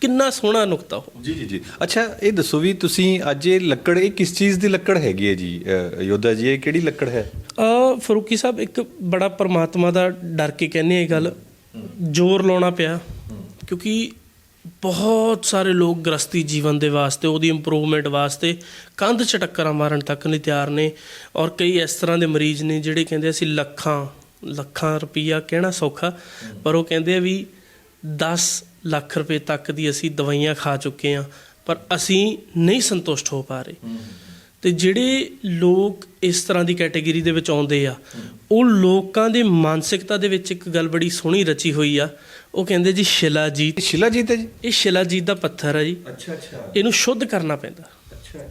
ਕਿੰਨਾ ਸੋਹਣਾ ਨੁਕਤਾ ਉਹ। ਜੀ ਜੀ ਜੀ। ਅੱਛਾ ਇਹ ਦੱਸੋ ਵੀ ਤੁਸੀਂ ਅੱਜ ਇਹ ਲੱਕੜ ਇਹ ਕਿਸ ਚੀਜ਼ ਦੀ ਲੱਕੜ ਹੈਗੀ ਹੈ ਜੀ? ਅ, ਯੋਧਾ ਜੀ ਇਹ ਕਿਹੜੀ ਲੱਕੜ ਹੈ? ਆ ਫਰੂਕੀ ਸਾਹਿਬ ਇੱਕ ਬੜਾ ਪਰਮਾਤਮਾ ਦਾ ਡਰ ਕੇ ਕਹਿੰਦੇ ਆ ਇਹ ਗੱਲ। ਜ਼ੋਰ ਲਾਉਣਾ ਪਿਆ, ਕਿਉਂਕਿ ਬਹੁਤ ਸਾਰੇ ਲੋਕ ਗ੍ਰਸਤੀ ਜੀਵਨ ਦੇ ਵਾਸਤੇ, ਉਹਦੀ ਇੰਪਰੂਵਮੈਂਟ ਵਾਸਤੇ ਕੰਧ ਚ ਟੱਕਰਾਂ ਮਾਰਨ ਤੱਕ ਨਹੀਂ ਤਿਆਰ ਨੇ ਔਰ ਕਈ ਇਸ ਤਰ੍ਹਾਂ ਦੇ ਮਰੀਜ਼ ਨੇ ਜਿਹੜੇ ਕਹਿੰਦੇ ਅਸੀਂ ਲੱਖਾਂ ਲੱਖਾਂ ਰੁਪਈਆ ਕਹਿਣਾ ਸੌਖਾ, ਪਰ ਉਹ ਕਹਿੰਦੇ ਆ ਵੀ 10 ਲੱਖ ਰੁਪਏ ਤੱਕ ਦੀ ਅਸੀਂ ਦਵਾਈਆਂ ਖਾ ਚੁੱਕੇ ਆ ਪਰ ਅਸੀਂ ਨਹੀਂ ਸੰਤੁਸ਼ਟ ਹੋ ਪਾ ਰਹੇ। ਤੇ ਜਿਹੜੇ ਲੋਕ ਇਸ ਤਰ੍ਹਾਂ ਦੀ ਕੈਟਾਗਰੀ ਦੇ ਵਿੱਚ ਆਉਂਦੇ ਆ ਉਹ ਲੋਕਾਂ ਦੇ ਮਾਨਸਿਕਤਾ ਦੇ ਵਿੱਚ ਇੱਕ ਗੱਲ ਬੜੀ ਸੋਹਣੀ ਰਚੀ ਹੋਈ ਆ। ਉਹ ਕਹਿੰਦੇ ਜੀ ਸ਼ਿਲਾਜੀਤ। ਸ਼ਿਲਾਜੀਤ ਹੈ ਜੀ? ਇਹ ਸ਼ਿਲਾਜੀਤ ਦਾ ਪੱਥਰ ਆ ਜੀ। ਅੱਛਾ ਅੱਛਾ। ਇਹਨੂੰ ਸ਼ੁੱਧ ਕਰਨਾ ਪੈਂਦਾ।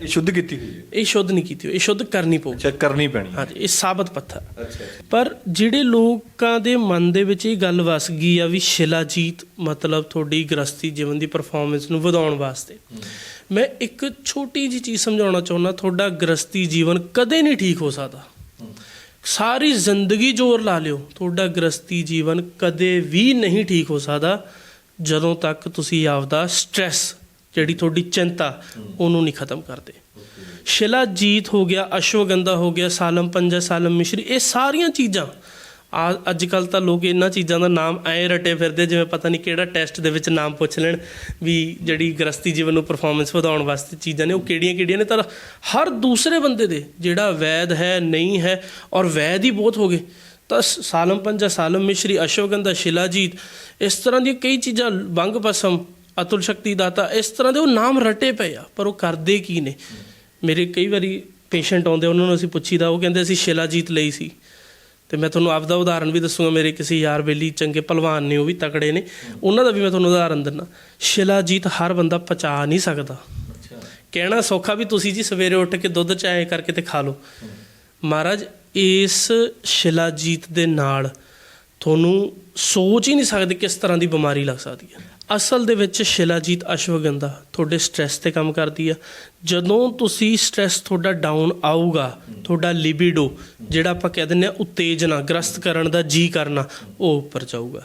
ਇਹ ਸ਼ੁੱਧ ਕੀਤੀ ਹੋਈ ਹੈ? ਇਹ ਸ਼ੁੱਧ ਨਹੀਂ ਕੀਤੀ ਹੋਈ, ਇਹ ਸ਼ੁੱਧ ਕਰਨੀ ਪਊ। ਅੱਛਾ ਕਰਨੀ ਪੈਣੀ ਹਾਂਜੀ ਇਹ ਸਾਬਤ ਪੱਥਰ। ਅੱਛਾ ਪਰ ਜਿਹੜੇ ਲੋਕਾਂ ਦੇ ਮਨ ਦੇ ਵਿੱਚ ਇਹ ਗੱਲ ਵਸ ਗਈ ਆ ਵੀ ਸ਼ਿਲਾਜੀਤ ਮਤਲਬ ਤੁਹਾਡੀ ਗ੍ਰਸਤੀ ਜੀਵਨ ਦੀ ਪਰਫਾਰਮੈਂਸ ਨੂੰ ਵਧਾਉਣ ਵਾਸਤੇ। ਮੈਂ ਇੱਕ ਛੋਟੀ ਜੀ ਚੀਜ਼ ਸਮਝਾਉਣਾ ਚਾਹੁੰਦਾ ਤੁਹਾਡਾ ਗ੍ਰਸਤੀ ਜੀਵਨ ਕਦੇ ਨਹੀਂ ਠੀਕ ਹੋ ਸਕਦਾ। ਸਾਰੀ ਜ਼ਿੰਦਗੀ ਜ਼ੋਰ ਲਾ ਲਿਓ ਤੁਹਾਡਾ ਗ੍ਰਸਤੀ ਜੀਵਨ ਕਦੇ ਵੀ ਨਹੀਂ ਠੀਕ ਹੋ ਸਕਦਾ ਜਦੋਂ ਤੱਕ ਤੁਸੀਂ ਆਪਦਾ ਸਟ੍ਰੈਸ ਜਿਹੜੀ ਤੁਹਾਡੀ ਚਿੰਤਾ, ਉਹਨੂੰ ਨਹੀਂ ਖਤਮ ਕਰਦੇ। ਸ਼ਿਲਾਜੀਤ ਹੋ ਗਿਆ, ਅਸ਼ਵਗੰਧਾ ਹੋ ਗਿਆ, ਸਾਲਮ ਪੰਜਾ, ਸਾਲਮ ਮਿਸ਼ਰੀ, ਇਹ ਸਾਰੀਆਂ ਚੀਜ਼ਾਂ। ਆ ਅੱਜ ਕੱਲ ਤਾਂ ਲੋਕ ਇਹਨਾਂ ਚੀਜ਼ਾਂ ਦਾ ਨਾਮ ਐ ਰਟੇ ਫਿਰਦੇ, ਜਿਵੇਂ ਪਤਾ ਨਹੀਂ ਕਿਹੜਾ ਟੈਸਟ ਦੇ ਵਿੱਚ ਨਾਮ ਪੁੱਛ ਲੈਣ ਵੀ ਜਿਹੜੀ ਗ੍ਰਸਤੀ ਜੀਵਨ ਨੂੰ ਪਰਫਾਰਮੈਂਸ ਵਧਾਉਣ ਵਾਸਤੇ ਚੀਜ਼ਾਂ ਨੇ, ਉਹ ਕਿਹੜੀਆਂ ਕਿਹੜੀਆਂ ਨੇ। ਤਾਂ ਹਰ ਦੂਸਰੇ ਬੰਦੇ ਦੇ ਜਿਹੜਾ ਵੈਦ ਹੈ, ਨਹੀਂ ਹੈ ਔਰ ਵੈਦ ਹੀ ਬਹੁਤ ਹੋ ਗਏ। ਤਾਂ ਸ- ਸਾਲਮ ਪੰਜਾ, ਸਾਲਮ ਮਿਸ਼ਰੀ, ਅਸ਼ਵਗੰਧਾ ਸ਼ਿਲਾਜੀਤ ਇਸ ਤਰ੍ਹਾਂ ਦੀਆਂ ਕਈ ਚੀਜ਼ਾਂ ਬੰਗ ਪਸਮ ਅਤੁਲ ਸ਼ਕਤੀ ਦਾਤਾ ਇਸ ਤਰ੍ਹਾਂ ਦੇ ਉਹ ਨਾਮ ਰਟੇ ਪਏ ਆ ਪਰ ਉਹ ਕਰਦੇ ਕੀ ਨੇ? ਮੇਰੇ ਕਈ ਵਾਰੀ ਪੇਸ਼ੈਂਟ ਆਉਂਦੇ ਉਹਨਾਂ ਨੂੰ ਅਸੀਂ ਪੁੱਛੀਦਾ ਉਹ ਕਹਿੰਦੇ ਅਸੀਂ ਸ਼ਿਲਾਜੀਤ ਲਈ ਸੀ। ਤੇ ਮੈਂ ਤੁਹਾਨੂੰ ਆਪਦਾ ਉਦਾਹਰਣ ਵੀ ਦੱਸੂਗਾ ਮੇਰੇ ਕਿਸੇ ਯਾਰ ਬੇਲੀ ਚੰਗੇ ਪਹਿਲਵਾਨ ਨੇ ਉਹ ਵੀ ਤਕੜੇ ਨੇ। ਉਹਨਾਂ ਦਾ ਵੀ ਮੈਂ ਤੁਹਾਨੂੰ ਉਦਾਹਰਣ ਦਿੰਦਾ। ਸ਼ਿਲਾਜੀਤ ਹਰ ਬੰਦਾ ਪਚਾ ਨਹੀਂ ਸਕਦਾ। ਕਹਿਣਾ ਸੌਖਾ ਵੀ ਤੁਸੀਂ ਜੀ ਸਵੇਰੇ ਉੱਠ ਕੇ ਦੁੱਧ ਚਾਏ ਕਰਕੇ ਤੇ ਖਾ ਲਓ। ਮਹਾਰਾਜ ਇਸ ਸ਼ਿਲਾਜੀਤ ਦੇ ਨਾਲ ਤੁਹਾਨੂੰ ਸੋਚ ਹੀ ਨਹੀਂ ਸਕਦੇ ਕਿਸ ਤਰ੍ਹਾਂ ਦੀ ਬਿਮਾਰੀ ਲੱਗ ਸਕਦੀ ਹੈ। ਅਸਲ ਦੇ ਵਿੱਚ ਸ਼ਿਲਾਜੀਤ ਅਸ਼ਵਗੰਧਾ ਤੁਹਾਡੇ ਸਟ੍ਰੈਸ ਤੇ ਕੰਮ ਕਰਦੀ ਆ। ਜਦੋਂ ਤੁਸੀਂ ਸਟ੍ਰੈਸ ਤੁਹਾਡਾ ਡਾਊਨ ਆਊਗਾ, ਤੁਹਾਡਾ ਲਿਬਿਡੋ ਜਿਹੜਾ ਆਪਾਂ ਕਹਿ ਦਿੰਦੇ ਆ ਉਤੇਜਨਾ, ਗ੍ਰਸਤ ਕਰਨ ਦਾ ਜੀ ਕਰਨਾ, ਉਹ ਉੱਪਰ ਜਾਊਗਾ।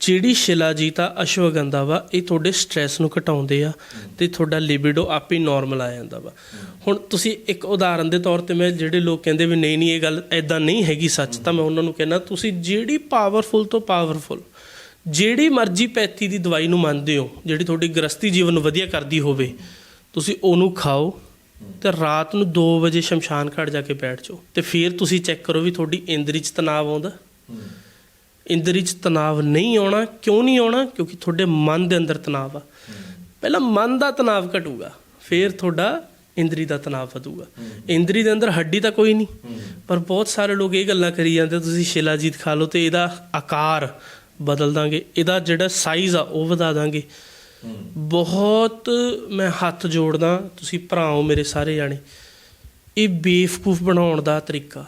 ਜਿਹੜੀ ਸ਼ਿਲਾਜੀਤ ਆ ਅਸ਼ਵਗੰਧਾ ਵਾ, ਇਹ ਤੁਹਾਡੇ ਸਟ੍ਰੈਸ ਨੂੰ ਘਟਾਉਂਦੇ ਆ ਤੇ ਤੁਹਾਡਾ ਲਿਬਿਡੋ ਆਪੇ ਨਾਰਮਲ ਆ ਜਾਂਦਾ ਵਾ। ਹੁਣ ਤੁਸੀਂ ਇੱਕ ਉਦਾਹਰਨ ਦੇ ਤੌਰ ਤੇ ਮੈਂ ਜਿਹੜੇ ਲੋਕ ਕਹਿੰਦੇ ਵੀ ਨਹੀਂ ਨਹੀਂ, ਇਹ ਗੱਲ ਐਦਾਂ ਨਹੀਂ ਹੈਗੀ ਸੱਚ, ਤਾਂ ਮੈਂ ਉਹਨਾਂ ਨੂੰ ਕਹਿੰਦਾ, ਤੁਸੀਂ ਜਿਹੜੀ ਪਾਵਰਫੁਲ ਤੋਂ ਪਾਵਰਫੁਲ ਜਿਹੜੀ ਮਰਜ਼ੀ ਪੈਥੀ ਦੀ ਦਵਾਈ ਨੂੰ ਮੰਨਦੇ ਹੋ, ਜਿਹੜੀ ਤੁਹਾਡੀ ਗ੍ਰਸਤੀ ਜੀਵਨ ਨੂੰ ਵਧੀਆ ਕਰਦੀ ਹੋਵੇ, ਤੁਸੀਂ ਉਹਨੂੰ ਖਾਓ ਤੇ ਰਾਤ ਨੂੰ 2 ਵਜੇ ਸ਼ਮਸ਼ਾਨ ਘਾਟ ਜਾ ਕੇ ਬੈਠ ਜਾਓ ਤੇ ਫਿਰ ਤੁਸੀਂ ਚੈੱਕ ਕਰੋ ਵੀ ਤੁਹਾਡੀ ਇੰਦਰੀ 'ਚ ਤਣਾਅ ਆਉਂਦਾ। ਇੰਦਰੀ 'ਚ ਤਣਾਅ ਨਹੀਂ ਆਉਣਾ, ਕਿਉਂ ਨਹੀਂ ਆਉਣਾ? ਕਿਉਂਕਿ ਤੁਹਾਡੇ ਮਨ ਦੇ ਅੰਦਰ ਤਣਾਅ ਆ। ਪਹਿਲਾਂ ਮਨ ਦਾ ਤਣਾਅ ਘਟੂਗਾ, ਫਿਰ ਤੁਹਾਡਾ ਇੰਦਰੀ ਦਾ ਤਣਾਅ ਵਧੂਗਾ। ਇੰਦਰੀ ਦੇ ਅੰਦਰ ਹੱਡੀ ਤਾਂ ਕੋਈ ਨਹੀਂ, ਪਰ ਬਹੁਤ ਸਾਰੇ ਲੋਕ ਇਹ ਗੱਲਾਂ ਕਰੀ ਜਾਂਦੇ, ਤੁਸੀਂ ਸ਼ਿਲਾਜੀਤ ਖਾ ਲਓ ਤੇ ਇਹਦਾ ਆਕਾਰ ਬਦਲ ਦਾਂਗੇ। ਇਹਦਾ ਜਿਹੜਾ ਸਾਈਜ਼ ਆ ਉਹ ਵਧਾ ਦਾਂਗੇ। ਬਹੁਤ ਮੈਂ ਹੱਥ ਜੋੜਦਾ ਤੁਸੀਂ ਭਰਾਓ ਮੇਰੇ ਸਾਰੇ ਜਾਣੇ। ਇਹ ਬੇਵਕੂਫ ਬਣਾਉਣ ਦਾ ਤਰੀਕਾ।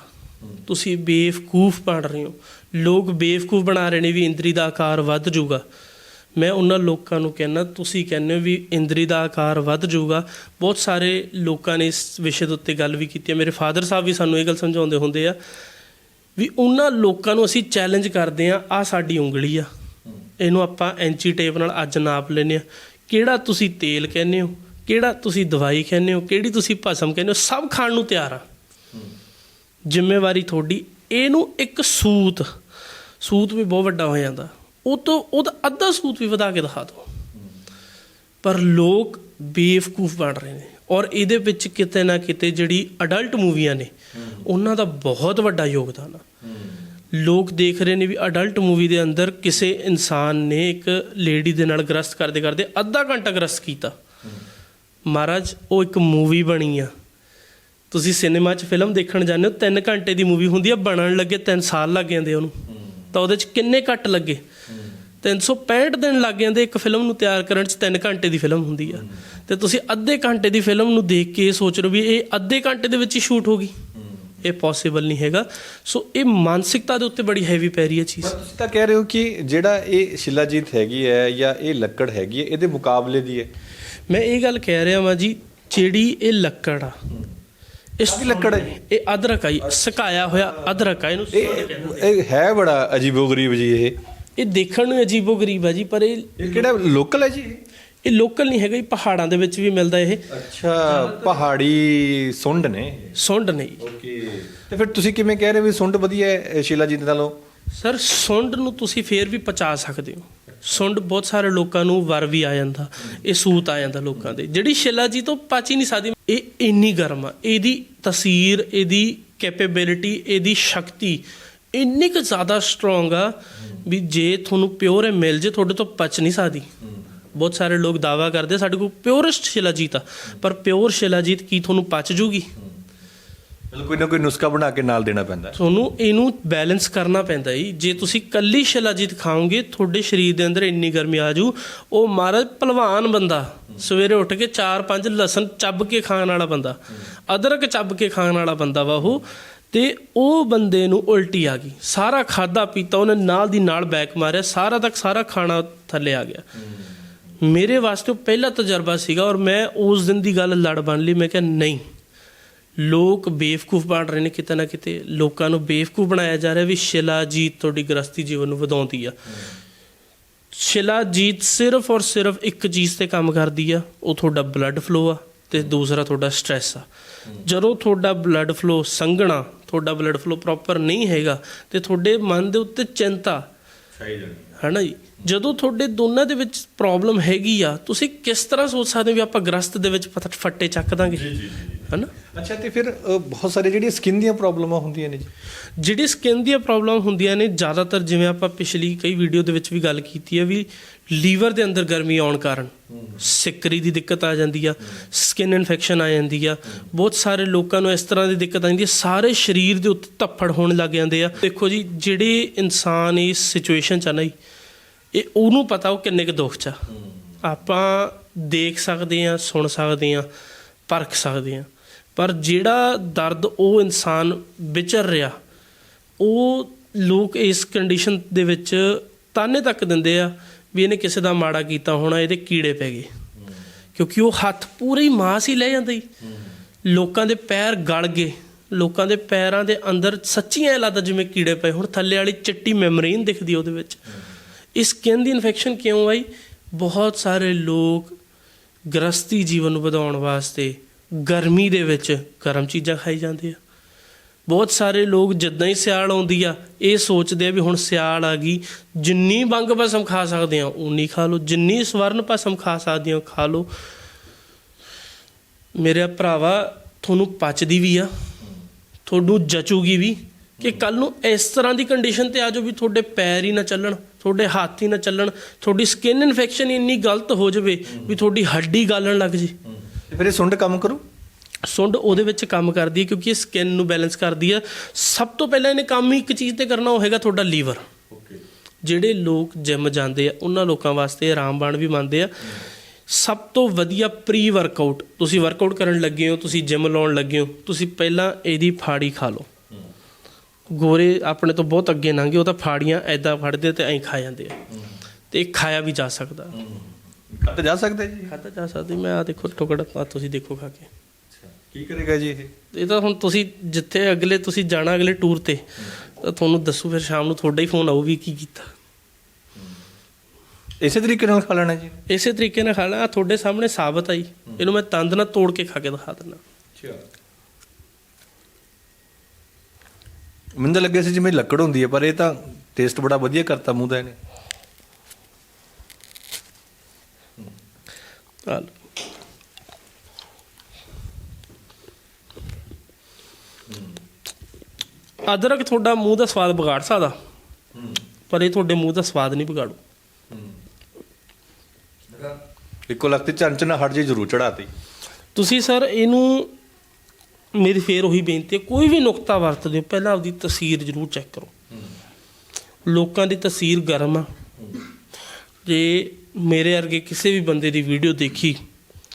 ਤੁਸੀਂ ਬੇਵਕੂਫ ਬਣ ਰਹੇ ਹੋ। ਲੋਕ ਬੇਵਕੂਫ ਬਣਾ ਰਹੇ ਨੇ ਵੀ ਇੰਦਰੀ ਦਾ ਆਕਾਰ ਵੱਧ ਜਾਊਗਾ। ਮੈਂ ਉਹਨਾਂ ਲੋਕਾਂ ਨੂੰ ਕਹਿੰਦਾ ਤੁਸੀਂ ਕਹਿੰਦੇ ਹੋ ਵੀ ਇੰਦਰੀ ਦਾ ਆਕਾਰ ਵੱਧ ਜਾਊਗਾ। ਬਹੁਤ ਸਾਰੇ ਲੋਕਾਂ ਨੇ ਇਸ ਵਿਸ਼ੇ ਦੇ ਉੱਤੇ ਗੱਲ ਵੀ ਕੀਤੀ ਹੈ। ਮੇਰੇ ਫਾਦਰ ਸਾਹਿਬ ਵੀ ਸਾਨੂੰ ਇਹ ਗੱਲ ਸਮਝਾਉਂਦੇ ਹੁੰਦੇ ਆ ਵੀ ਉਹਨਾਂ ਲੋਕਾਂ ਨੂੰ ਅਸੀਂ ਚੈਲੰਜ ਕਰਦੇ ਆ ਆ ਸਾਡੀ ਉਂਗਲੀ ਆ। ਇਹਨੂੰ ਆਪਾਂ ਐਂਚੀ ਟੇਪ ਨਾਲ ਅੱਜ ਨਾਪ ਲੈਨੇ ਆ ਕਿਹੜਾ ਤੁਸੀਂ ਤੇਲ ਕਹਿੰਦੇ ਹੋ? ਕਿਹੜਾ ਤੁਸੀਂ ਦਵਾਈ ਕਹਿੰਦੇ ਹੋ? ਕਿਹੜੀ ਤੁਸੀਂ ਭਸਮ ਕਹਿੰਦੇ ਹੋ? ਸਭ ਖਾਣ ਨੂੰ ਤਿਆਰ ਆ। ਜ਼ਿੰਮੇਵਾਰੀ ਤੁਹਾਡੀ। ਇਹਨੂੰ ਇੱਕ ਸੂਤ ਸੂਤ ਵੀ ਬਹੁਤ ਵੱਡਾ ਹੋ ਜਾਂਦਾ। ਉਹ ਤੋਂ ਉਹਦਾ ਅੱਧਾ ਸੂਤ ਵੀ ਵਧਾ ਕੇ ਦਿਖਾ ਦਿਓ। ਪਰ ਲੋਕ ਬੇਵਕੂਫ ਬਣ ਰਹੇ ਨੇ। ਔਰ ਇਹਦੇ ਵਿੱਚ ਕਿਤੇ ਨਾ ਕਿਤੇ ਜਿਹੜੀ ਅਡਲਟ ਮੂਵੀਆਂ ਨੇ, ਉਹਨਾਂ ਦਾ ਬਹੁਤ ਵੱਡਾ ਯੋਗਦਾਨ ਆ। ਲੋਕ ਦੇਖ ਰਹੇ ਨੇ ਵੀ ਅਡਲਟ ਮੂਵੀ ਦੇ ਅੰਦਰ ਕਿਸੇ ਇਨਸਾਨ ਨੇ ਇੱਕ ਲੇਡੀ ਦੇ ਨਾਲ ਗ੍ਰਸਤ ਕਰਦੇ ਕਰਦੇ ਅੱਧਾ ਘੰਟਾ ਗ੍ਰਸਤ ਕੀਤਾ। ਮਹਾਰਾਜ, ਉਹ ਇੱਕ ਮੂਵੀ ਬਣੀ ਆ। ਤੁਸੀਂ ਸਿਨੇਮਾ 'ਚ ਫਿਲਮ ਦੇਖਣ ਜਾਂਦੇ ਹੋ 3 ਘੰਟੇ ਦੀ ਮੂਵੀ ਹੁੰਦੀ ਆ, ਬਣਨ ਲੱਗੇ 3 ਸਾਲ ਲੱਗ ਜਾਂਦੇ ਉਹਨੂੰ। ਤਾਂ ਉਹਦੇ 'ਚ ਕਿੰਨੇ ਘੱਟ ਲੱਗੇ? 365 ਦਿਨ ਲੱਗ ਜਾਂਦੇ ਇੱਕ ਫਿਲਮ ਨੂੰ ਤਿਆਰ ਕਰਨ 'ਚ 3 ਘੰਟੇ ਦੀ ਫਿਲਮ ਹੁੰਦੀ ਆ। ਤੇ ਤੁਸੀਂ ਅੱਧੇ ਘੰਟੇ ਦੀ ਫਿਲਮ ਨੂੰ ਦੇਖ ਕੇ ਸੋਚ ਰਹੇ ਹੋ ਵੀ ਇਹ ਅੱਧੇ ਘੰਟੇ ਦੇ ਵਿੱਚ ਹੀ ਸ਼ੂਟ ਹੋ ਗਈ। ਇਹ ਪੋਸੀਬਲ ਨਹੀਂ ਹੈਗਾ। ਸੋ ਇਹ ਮਾਨਸਿਕਤਾ ਦੇ ਉੱਤੇ ਬੜੀ ਹੈਵੀ ਪੈ ਰਹੀ ਹੈ ਚੀਜ਼। ਤੁਸੀਂ ਤਾਂ ਕਹਿ ਰਹੇ ਹੋ ਕਿ ਜਿਹੜਾ ਇਹ ਸ਼ਿਲਾਜੀਤ ਹੈਗੀ ਹੈ ਜਾਂ ਇਹ ਲੱਕੜ ਹੈਗੀ ਹੈ ਇਹਦੇ ਮੁਕਾਬਲੇ ਦੀ ਹੈ। ਮੈਂ ਇਹ ਗੱਲ ਕਹਿ ਰਿਹਾ ਵਾਂ ਜੀ ਜਿਹੜੀ ਇਹ ਲੱਕੜ ਆ ਇਸ ਕਾਹਦੀ ਲੱਕੜ ਹੈ? ਇਹ ਅਦਰਕ ਆ ਜੀ ਸੁਕਾਇਆ ਹੋਇਆ ਅਦਰਕ ਆ ਇਹਨੂੰ ਇਹ ਹੈ ਬੜਾ ਅਜੀਬੋ-ਗਰੀਬ ਜੀ ਇਹ। ਇਹ ਦੇਖਣ ਨੂੰ ਅਜੀਬੋ ਗਰੀਬ ਆ ਜੀ ਪਰ ਇਹ ਇਹ ਕਿਹੜਾ ਲੋਕਲ ਹੈ ਜੀ? ਇਹ? ਇਹ ਲੋਕਲ ਨਹੀਂ ਹੈਗਾ ਜੀ ਪਹਾੜਾਂ ਦੇ ਵਿੱਚ ਵੀ ਮਿਲਦਾ ਇਹ। ਅੱਛਾ ਪਹਾੜੀ ਸੁੰਡ ਨੇ। ਸੁੰਡ ਨਹੀਂ ਓਕੇ। ਤੇ ਫਿਰ ਤੁਸੀਂ ਕਿਵੇਂ ਕਹਿ ਰਹੇ ਹੋ ਵੀ ਸੁੰਡ ਵਧੀਆ ਹੈ ਸ਼ਿਲਾਜੀਤ ਨਾਲੋਂ? ਸਰ ਸੁੰਡ ਨੂੰ ਤੁਸੀਂ ਫੇਰ ਵੀ ਪਚਾ ਸਕਦੇ ਹੋ। ਸੁੰਡ ਬਹੁਤ ਸਾਰੇ ਲੋਕਾਂ ਨੂੰ ਵਰ ਵੀ ਆ ਜਾਂਦਾ ਇਹ ਸੂਤ ਆ ਜਾਂਦਾ ਲੋਕਾਂ ਦੇ। ਜਿਹੜੀ ਸ਼ਿਲਾ ਜੀ ਤੋਂ ਪਚ ਹੀ ਨਹੀਂ ਸਕਦੀ ਇਹ ਇੰਨੀ ਗਰਮ ਆ। ਇਹਦੀ ਤਸੀਰ ਇਹਦੀ ਕੈਪੇਬਿਲਿਟੀ ਇਹਦੀ ਸ਼ਕਤੀ ਇੰਨੀ ਕੁ ਜ਼ਿਆਦਾ ਸਟਰੋਂਗ ਆ ਵੀ ਜੇ ਤੁਹਾਨੂੰ ਪਿਓਰ ਮਿਲ ਜੇ ਤੁਹਾਡੇ ਤੋਂ ਪਚ ਨਹੀਂ ਸਕਦੀ। ਬਹੁਤ ਸਾਰੇ ਲੋਕ ਦਾਵਾ ਕਰਦੇ ਸਾਡੇ ਕੋਲ ਪਿਓਰੈਸਟ ਸ਼ਿਲਾਜੀਤ ਆ। ਪਰ ਪਿਓਰ ਸ਼ਿਲਾਜੀਤ ਕੀ ਤੁਹਾਨੂੰ ਪਚ ਜੂਗੀ? ਮਤਲਬ ਕੋਈ ਨਾ ਕੋਈ ਨੁਸਖਾ ਬਣਾ ਕੇ ਨਾਲ ਦੇਣਾ ਪੈਂਦਾ। ਤੁਹਾਨੂੰ ਇਹਨੂੰ ਬੈਲੈਂਸ ਕਰਨਾ ਪੈਂਦਾ ਜੀ। ਜੇ ਤੁਸੀਂ ਕੱਲੀ ਸ਼ਿਲਾਜੀਤ ਖਾਓਗੇ ਤੁਹਾਡੇ ਸਰੀਰ ਦੇ ਅੰਦਰ ਇੰਨੀ ਗਰਮੀ ਆ ਜੂ ਉਹ ਮਹਾਰਾਜ ਪਹਿਲਵਾਨ ਬੰਦਾ। ਸਵੇਰੇ ਉੱਠ ਕੇ 4-5 ਲਸਣ ਚੱਬ ਕੇ ਖਾਣ ਵਾਲਾ ਬੰਦਾ। ਅਦਰਕ ਚੱਬ ਕੇ ਖਾਣ ਵਾਲਾ ਬੰਦਾ ਵਾ ਉਹ। ਤੇ ਉਹ ਬੰਦੇ ਨੂੰ ਉਲਟੀ ਆ ਗਈ। ਸਾਰਾ ਖਾਦਾ ਪੀਤਾ ਉਹਨੇ, ਨਾਲ ਦੀ ਨਾਲ ਬੈਕ ਮਾਰਿਆ। ਸਾਰਾ ਤੱਕ ਸਾਰਾ ਖਾਣਾ ਥੱਲੇ ਆ ਗਿਆ। ਮੇਰੇ ਵਾਸਤੇ ਉਹ ਪਹਿਲਾ ਤਜਰਬਾ ਸੀਗਾ ਔਰ ਮੈਂ ਉਸ ਦਿਨ ਦੀ ਗੱਲ ਲੜ ਬਣ ਲਈ। ਮੈਂ ਕਿਹਾ, ਨਹੀਂ। ਲੋਕ ਬੇਵਕੂਫ ਬਣ ਰਹੇ ਨੇ ਕਿਤੇ ਨਾ ਕਿਤੇ। ਲੋਕਾਂ ਨੂੰ ਬੇਵਕੂਫ ਬਣਾਇਆ ਜਾ ਰਿਹਾ ਵੀ ਸ਼ਿਲਾਜੀਤ ਤੁਹਾਡੀ ਗ੍ਰਸਤੀ ਜੀਵਨ ਨੂੰ ਵਧਾਉਂਦੀ ਆ। ਸ਼ਿਲਾਜੀਤ ਸਿਰਫ ਔਰ ਸਿਰਫ ਇੱਕ ਚੀਜ਼ ਤੇ ਕੰਮ ਕਰਦੀ ਆ, ਉਹ ਤੁਹਾਡਾ ਬਲੱਡ ਫਲੋ ਆ ਤੇ ਦੂਸਰਾ ਤੁਹਾਡਾ ਸਟ੍ਰੈਸ ਆ। ਜਦੋਂ ਤੁਹਾਡਾ ਬਲੱਡ ਫਲੋ ਸੰਘਣਾ ਤੁਹਾਡਾ ਬਲੱਡ ਫਲੋ ਪ੍ਰੋਪਰ ਨਹੀਂ ਹੈਗਾ ਤੇ ਤੁਹਾਡੇ ਮਨ ਦੇ ਉੱਤੇ ਚਿੰਤਾ। ਹਨਾ ਜੀ? ਜਦੋਂ ਤੁਹਾਡੇ ਦੋਨਾਂ ਦੇ ਵਿੱਚ ਪ੍ਰੋਬਲਮ ਹੈਗੀ ਆ ਤੁਸੀਂ ਕਿਸ ਤਰ੍ਹਾਂ ਸੋਚ ਸਕਦੇ ਹੋ ਵੀ ਆਪਾਂ ਗ੍ਰਸਤ ਦੇ ਵਿੱਚ ਫਟ- ਫੱਟੇ ਚੱਕ ਦਾਂਗੇ? ਹਨਾ? ਅੱਛਾ ਤੇ ਫਿਰ ਬਹੁਤ ਸਾਰੇ ਜਿਹੜੀਆਂ ਸਕਿਨ ਦੀਆਂ ਪ੍ਰੋਬਲਮਾਂ ਹੁੰਦੀਆਂ ਨੇ ਜੀ? ਜਿਹੜੀ ਸਕਿਨ ਦੀਆਂ ਪ੍ਰੋਬਲਮ ਹੁੰਦੀਆਂ ਨੇ ਜ਼ਿਆਦਾਤਰ ਜਿਵੇਂ ਆਪਾਂ ਪਿਛਲੀ ਕਈ ਵੀਡੀਓ ਦੇ ਵਿੱਚ ਵੀ ਗੱਲ ਕੀਤੀ ਹੈ ਵੀ ਲੀਵਰ ਦੇ ਅੰਦਰ ਗਰਮੀ ਆਉਣ ਕਾਰਨ। ਸਿਕਰੀ ਦੀ ਦਿੱਕਤ ਆ ਜਾਂਦੀ ਆ ਸਕਿਨ ਇਨਫੈਕਸ਼ਨ ਆ ਜਾਂਦੀ ਆ। ਬਹੁਤ ਸਾਰੇ ਲੋਕਾਂ ਨੂੰ ਇਸ ਤਰ੍ਹਾਂ ਦੀ ਦਿੱਕਤ ਆ ਜਾਂਦੀ ਹੈ ਸਾਰੇ ਸਰੀਰ ਦੇ ਉੱਤੇ ਧੱਫੜ ਹੋਣ ਲੱਗ ਜਾਂਦੇ ਆ। ਦੇਖੋ ਜੀ ਜਿਹੜੇ ਇਨਸਾਨ ਇਸ ਸਿਚੁਏਸ਼ਨ ਚ ਆ ਨਾ ਜੀ, ਇਹ ਉਹਨੂੰ ਪਤਾ ਉਹ ਕਿੰਨੇ ਕੁ ਦੁੱਖ ਚ ਆ। ਆਪਾਂ ਦੇਖ ਸਕਦੇ ਆ ਸੁਣ ਸਕਦੇ ਆ ਪਰਖ ਸਕਦੇ ਆ। ਪਰ ਜਿਹੜਾ ਦਰਦ ਉਹ ਇਨਸਾਨ ਵਿਚਰ ਰਿਹਾ ਉਹ ਲੋਕ ਇਸ ਕੰਡੀਸ਼ਨ ਦੇ ਵਿੱਚ ਤਾਨੇ ਤੱਕ ਦਿੰਦੇ ਆ। ਵੀ ਇਹਨੇ ਕਿਸੇ ਦਾ ਮਾੜਾ ਕੀਤਾ ਹੋਣਾ, ਇਹਦੇ ਕੀੜੇ ਪੈ ਗਏ। ਕਿਉਂਕਿ ਉਹ ਹੱਥ ਪੂਰੀ ਮਾਸ ਹੀ ਲੈ ਜਾਂਦਾ ਹੀ ਲੋਕਾਂ ਦੇ ਪੈਰ ਗਲ ਗਏ। ਲੋਕਾਂ ਦੇ ਪੈਰਾਂ ਦੇ ਅੰਦਰ ਸੱਚੀਆਂ ਐ ਲੱਗਦਾ ਜਿਵੇਂ ਕੀੜੇ ਪਏ ਹੁਣ, ਥੱਲੇ ਵਾਲੀ ਚਿੱਟੀ ਮੈਮਰੀਨ ਦਿਖਦੀ ਉਹਦੇ ਵਿੱਚ। ਇਸ ਸਕਿਨ ਦੀ ਇਨਫੈਕਸ਼ਨ ਕਿਉਂ ਆਈ? ਬਹੁਤ ਸਾਰੇ ਲੋਕ ਗ੍ਰਸਤੀ ਜੀਵਨ ਨੂੰ ਵਧਾਉਣ ਵਾਸਤੇ ਗਰਮੀ ਦੇ ਵਿੱਚ ਗਰਮ ਚੀਜ਼ਾਂ ਖਾਈ ਜਾਂਦੇ ਆ। ਬਹੁਤ ਸਾਰੇ ਲੋਕ ਜਿੱਦਾਂ ਹੀ ਸਿਆਲ ਆਉਂਦੀ ਆ, ਇਹ ਸੋਚਦੇ ਆ ਵੀ ਹੁਣ ਸਿਆਲ ਆ ਗਈ। ਜਿੰਨੀ ਬੰਗ ਭਸਮ ਖਾ ਸਕਦੇ ਆ ਉਨੀ ਖਾ ਲਓ। ਜਿੰਨੀ ਸਵਰਨ ਭਸਮ ਖਾ ਸਕਦੇ ਆ ਖਾ ਲਓ। ਮੇਰੇ ਭਰਾਵਾ, ਤੁਹਾਨੂੰ ਪਚਦੀ ਵੀ ਆ, ਤੁਹਾਨੂੰ ਜਚੂਗੀ ਵੀ ਕਿ ਕੱਲ ਨੂੰ ਇਸ ਤਰ੍ਹਾਂ ਦੀ ਕੰਡੀਸ਼ਨ ਤੇ ਆ ਜਾਓ ਵੀ ਤੁਹਾਡੇ ਪੈਰ ਹੀ ਨਾ ਚੱਲਣ, ਤੁਹਾਡੇ ਹੱਥ ਹੀ ਨਾ ਚੱਲਣ, ਤੁਹਾਡੀ ਸਕਿਨ ਇਨਫੈਕਸ਼ਨ ਇੰਨੀ ਗਲਤ ਹੋ ਜਾਵੇ ਵੀ ਤੁਹਾਡੀ ਹੱਡੀ ਗਾਲਣ ਲੱਗ ਜੇ। ਫਿਰ ਇਹ ਸੁੰਡ ਕੰਮ ਕਰੂ? ਸੁੰਡ ਉਹਦੇ ਵਿੱਚ ਕੰਮ ਕਰਦੀ ਹੈ ਕਿਉਂਕਿ ਇਹ ਸਕਿਨ ਨੂੰ ਬੈਲੈਂਸ ਕਰਦੀ ਹੈ। ਸਭ ਤੋਂ ਪਹਿਲਾਂ ਇਹਨੇ ਕੰਮ ਹੀ ਇੱਕ ਚੀਜ਼ ਤੇ ਕਰਨਾ ਉਹ ਹੈਗਾ ਤੁਹਾਡਾ ਲੀਵਰ। ਓਕੇ ਜਿਹੜੇ ਲੋਕ ਜਿਮ ਜਾਂਦੇ ਆ ਉਹਨਾਂ ਲੋਕਾਂ ਵਾਸਤੇ ਇਹ ਰਾਮਬਾਣ ਵੀ ਮੰਨਦੇ ਆ। ਸਭ ਤੋਂ ਵਧੀਆ ਪ੍ਰੀ ਵਰਕਆਊਟ ਤੁਸੀਂ ਵਰਕਆਊਟ ਕਰਨ ਲੱਗੇ ਹੋ ਤੁਸੀਂ ਜਿਮ ਲਾਉਣ ਲੱਗੇ ਹੋ ਤੁਸੀਂ ਪਹਿਲਾਂ ਇਹਦੀ ਫਾੜੀ ਖਾ ਲਓ। ਗੋਰੇ ਆਪਣੇ ਤੋਂ ਬਹੁਤ ਅੱਗੇ ਲੰਘੇ ਉਹ ਤਾਂ ਫਾੜੀਆਂ ਐਦਾਂ ਫੜਦੇ ਤੇ ਐਂ ਖਾ ਜਾਂਦੇ ਆ। ਤੇ ਇਹ ਖਾਇਆ ਵੀ ਜਾ ਸਕਦਾ। ਕੱਟ ਜਾ ਸਕਦਾ ਜੀ? ਖਾਦਾ ਜਾ ਸਕਦੀ ਮੈਂ ਆ ਦੇਖੋ ਟੁਕੜਾ ਤੁਸੀਂ ਦੇਖੋ ਖਾ ਕੇ। ਕੀ ਕਰੇਗਾ ਜੀ ਇਹ? ਇਹ ਤਾਂ ਹੁਣ ਤੁਸੀਂ ਜਿੱਥੇ ਅਗਲੇ ਤੁਸੀਂ ਜਾਣਾ ਅਗਲੇ ਟੂਰ ਤੇ ਤਾਂ ਤੁਹਾਨੂੰ ਦੱਸੂ ਫਿਰ ਸ਼ਾਮ ਨੂੰ ਤੁਹਾਡਾ ਹੀ ਫੋਨ ਆਊ ਵੀ ਕੀ ਕੀਤਾ। ਇਸੇ ਤਰੀਕੇ ਨਾਲ ਖਾ ਲੈਣਾ ਜੀ। ਇਸੇ ਤਰੀਕੇ ਨਾਲ ਖਾਣਾ ਤੁਹਾਡੇ ਸਾਹਮਣੇ ਸਾਬਤ ਆਈ ਇਹਨੂੰ ਮੈਂ ਤੰਦ ਨਾਲ ਤੋੜ ਕੇ ਖਾ ਕੇ ਦਿਖਾ ਦਿੰਦਾ। ਅੱਛਾ। ਮੈਨੂੰ ਤਾਂ ਲੱਗਿਆ ਸੀ ਜਿਵੇਂ ਲੱਕੜ ਹੁੰਦੀ ਹੈ ਪਰ ਇਹ ਤਾਂ ਟੇਸਟ ਬੜਾ ਵਧੀਆ ਕਰਤਾ ਮੂੰਹ ਦਾ ਇਹਨੇ। ਆ ਅਦਰਕ ਤੁਹਾਡਾ ਮੂੰਹ ਦਾ ਸਵਾਦ ਵਿਗਾੜ ਸਕਦਾ। ਪਰ ਇਹ ਤੁਹਾਡੇ ਮੂੰਹ ਦਾ ਸਵਾਦ ਨਹੀਂ ਵਿਗਾੜੂ। ਇੱਕੋ ਲਗਤੇ ਚੰਚ ਨਾ ਹਟ ਜੇ ਜ਼ਰੂਰ ਚੜਾਤੀ। ਤੁਸੀਂ ਸਰ ਇਹਨੂੰ ਮੇਰੀ ਫੇਰ ਉਹੀ ਬੇਨਤੀ ਹੈ ਕੋਈ ਵੀ ਨੁਕਤਾ ਵਰਤਦੇ ਹੋ ਪਹਿਲਾਂ ਆਪਦੀ ਤਸਵੀਰ ਜ਼ਰੂਰ ਚੈੱਕ ਕਰੋ। ਲੋਕਾਂ ਦੀ ਤਸਵੀਰ ਗਰਮ ਆ। ਜੇ ਮੇਰੇ ਵਰਗੇ ਕਿਸੇ ਵੀ ਬੰਦੇ ਦੀ ਵੀਡੀਓ ਦੇਖੀ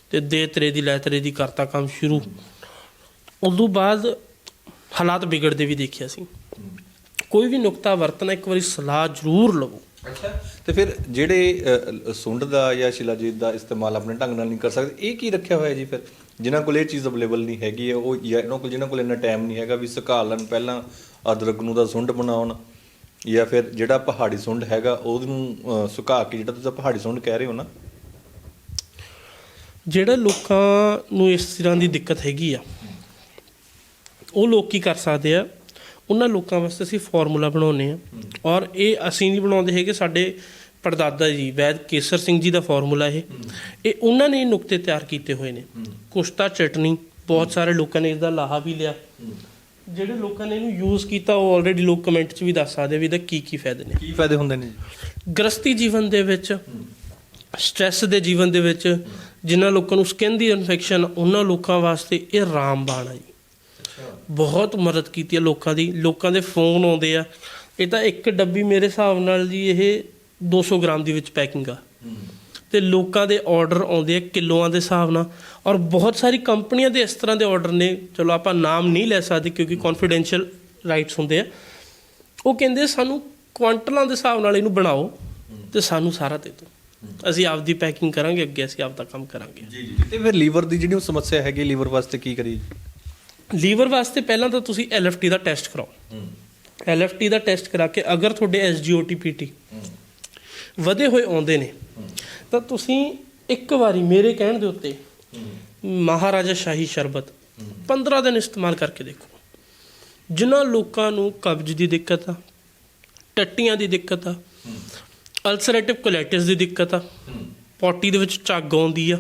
ਤੇ ਦੇ ਤਰੇ ਦੀ ਲੈ ਤਰੇ ਦੀ ਕਰਤਾ ਕੰਮ ਸ਼ੁਰੂ ਉਦੋਂ ਬਾਅਦ ਹਾਲਾਤ ਵਿਗੜਦੇ ਵੀ ਦੇਖਿਆ ਸੀ। ਕੋਈ ਵੀ ਨੁਕਤਾ ਵਰਤਣਾ ਇੱਕ ਵਾਰੀ ਸਲਾਹ ਜ਼ਰੂਰ ਲਵੋ। ਅੱਛਾ ਤੇ ਫਿਰ ਜਿਹੜੇ ਅ, ਸੁੰਡ ਦਾ ਜਾਂ ਸ਼ਿਲਾਜੀਤ ਦਾ ਇਸਤੇਮਾਲ ਆਪਣੇ ਢੰਗ ਨਾਲ ਨਹੀਂ ਕਰ ਸਕਦੇ ਇਹ ਕੀ ਰੱਖਿਆ ਹੋਇਆ ਜੀ ਫਿਰ? ਜਿਨ੍ਹਾਂ ਕੋਲ ਇਹ ਚੀਜ਼ ਅਵੇਲੇਬਲ ਨਹੀਂ ਹੈਗੀ ਹੈ ਉਹ ਜਾਂ ਇਹਨਾਂ ਕੋਲ ਜਿਨ੍ਹਾਂ ਕੋਲ ਇੰਨਾ ਟਾਈਮ ਨਹੀਂ ਹੈਗਾ ਵੀ ਸੁਕਾ ਲੈਣ ਪਹਿਲਾਂ ਅਦਰਕ ਨੂੰ ਦਾ ਸੁੰਡ ਬਣਾਉਣ ਜਾਂ ਫਿਰ ਜਿਹੜਾ ਪਹਾੜੀ ਸੁੰਡ ਹੈਗਾ ਉਹਨੂੰ ਅ, ਸੁਕਾ ਕੇ ਜਿਹੜਾ ਤੁਸੀਂ ਪਹਾੜੀ ਸੁੰਡ ਕਹਿ ਰਹੇ ਹੋ ਨਾ? ਜਿਹੜੇ ਲੋਕਾਂ ਨੂੰ ਇਸ ਤਰ੍ਹਾਂ ਦੀ ਦਿੱਕਤ ਹੈਗੀ ਆ ਉਹ ਲੋਕ ਕੀ ਕਰ ਸਕਦੇ ਆ? ਉਹਨਾਂ ਲੋਕਾਂ ਵਾਸਤੇ ਅਸੀਂ ਫਾਰਮੂਲਾ ਬਣਾਉਨੇ ਆ। ਔਰ ਇਹ ਅਸੀਂ ਨਹੀਂ ਬਣਾਉਂਦੇ ਹੈਗੇ ਸਾਡੇ ਪੜਦਾਦਾ ਜੀ ਵੈਦ ਕੇਸਰ ਸਿੰਘ ਜੀ ਦਾ ਫਾਰਮੂਲਾ ਇਹ। ਇਹ ਉਹਨਾਂ ਨੇ ਇਹ ਨੁਕਤੇ ਤਿਆਰ ਕੀਤੇ ਹੋਏ ਨੇ। ਕੁਸ਼ਤਾ ਚਟਨੀ ਬਹੁਤ ਸਾਰੇ ਲੋਕਾਂ ਨੇ ਇਸ ਦਾ ਲਾਹਾ ਵੀ ਲਿਆ। ਜਿਹੜੇ ਲੋਕਾਂ ਨੇ ਇਹਨੂੰ ਯੂਜ਼ ਕੀਤਾ ਉਹ ਆਲਰੇਡੀ ਲੋਕ ਕਮੈਂਟ 'ਚ ਵੀ ਦੱਸ ਸਕਦੇ ਵੀ ਇਹਦਾ ਕੀ ਕੀ ਫਾਇਦੇ ਨੇ। ਕੀ ਫਾਇਦੇ ਹੁੰਦੇ ਨੇ ਜੀ? ਗ੍ਰਸਤੀ ਜੀਵਨ ਦੇ ਵਿੱਚ ਸਟ੍ਰੈਸ ਦੇ ਜੀਵਨ ਦੇ ਵਿੱਚ ਜਿਨ੍ਹਾਂ ਲੋਕਾਂ ਨੂੰ ਸਕਿਨ ਦੀ ਇਨਫੈਕਸ਼ਨ ਉਹਨਾਂ ਲੋਕਾਂ ਵਾਸਤੇ ਇਹ ਰਾਮਬਾਣ ਹੈ ਜੀ। ਬਹੁਤ ਮਦਦ ਕੀਤੀ ਹੈ ਲੋਕਾਂ ਦੀ ਲੋਕਾਂ ਦੇ ਫੋਨ ਆਉਂਦੇ ਆ। ਇਹ ਤਾਂ ਇੱਕ ਡੱਬੀ ਮੇਰੇ ਹਿਸਾਬ ਨਾਲ ਜੀ ਇਹ 200 ਗ੍ਰਾਮ ਦੀ ਵਿੱਚ ਪੈਕਿੰਗ ਆ। ਤੇ ਲੋਕਾਂ ਦੇ ਆਰਡਰ ਆਉਂਦੇ ਆ ਕਿਲੋਆਂ ਦੇ ਹਿਸਾਬ ਨਾਲ। ਔਰ ਬਹੁਤ ਸਾਰੀ ਕੰਪਨੀਆਂ ਦੇ ਇਸ ਤਰ੍ਹਾਂ ਦੇ ਆਰਡਰ ਨੇ। ਚਲੋ ਆਪਾਂ ਨਾਮ ਨਹੀਂ ਲੈ ਸਕਦੇ ਕਿਉਂਕਿ ਕੌਨਫੀਡੈਂਸ਼ੀਅਲ ਰਾਈਟਸ ਹੁੰਦੇ ਆ। ਉਹ ਕਹਿੰਦੇ ਸਾਨੂੰ ਕੁਆਂਟਲਾਂ ਦੇ ਹਿਸਾਬ ਨਾਲ ਇਹਨੂੰ ਬਣਾਓ ਤੇ ਸਾਨੂੰ ਸਾਰਾ ਦੇ ਦਿਓ। ਅਸੀਂ ਆਪਦੀ ਪੈਕਿੰਗ ਕਰਾਂਗੇ ਅੱਗੇ ਅਸੀਂ ਆਪਦਾ ਕੰਮ ਕਰਾਂਗੇ। ਜੀ ਜੀ। ਤੇ ਫਿਰ ਲੀਵਰ ਦੀ ਜਿਹੜੀ ਉਹ ਸਮੱਸਿਆ ਹੈਗੀ ਲੀਵਰ ਵਾਸਤੇ ਕੀ ਕਰੀਏ? ਲੀਵਰ ਵਾਸਤੇ ਪਹਿਲਾਂ ਤਾਂ ਤੁਸੀਂ ਐਲਐਫਟੀ ਦਾ ਟੈਸਟ ਕਰਾਓ। ਐਲਐਫਟੀ ਦਾ ਟੈਸਟ ਕਰਾ ਕੇ ਅਗਰ ਤੁਹਾਡੇ ਐਸਜੀਓਟੀ ਪੀਟੀ ਵਧੇ ਹੋਏ ਆਉਂਦੇ ਨੇ, ਤਾਂ ਤੁਸੀਂ ਇੱਕ ਵਾਰੀ ਮੇਰੇ ਕਹਿਣ ਦੇ ਉੱਤੇ ਮਹਾਰਾਜਾ ਸ਼ਾਹੀ ਸ਼ਰਬਤ 15 ਦਿਨ ਇਸਤੇਮਾਲ ਕਰਕੇ ਦੇਖੋ। ਜਿਨ੍ਹਾਂ ਲੋਕਾਂ ਨੂੰ ਕਬਜ਼ ਦੀ ਦਿੱਕਤ ਆ, ਟੱਟੀਆਂ ਦੀ ਦਿੱਕਤ ਆ ਅਲਸਰੇਟਿਵ ਕੋਲਾਈਟਿਸ ਦੀ ਦਿੱਕਤ ਆ, ਪੋਟੀ ਦੇ ਵਿੱਚ ਝੱਗ ਆਉਂਦੀ ਆ,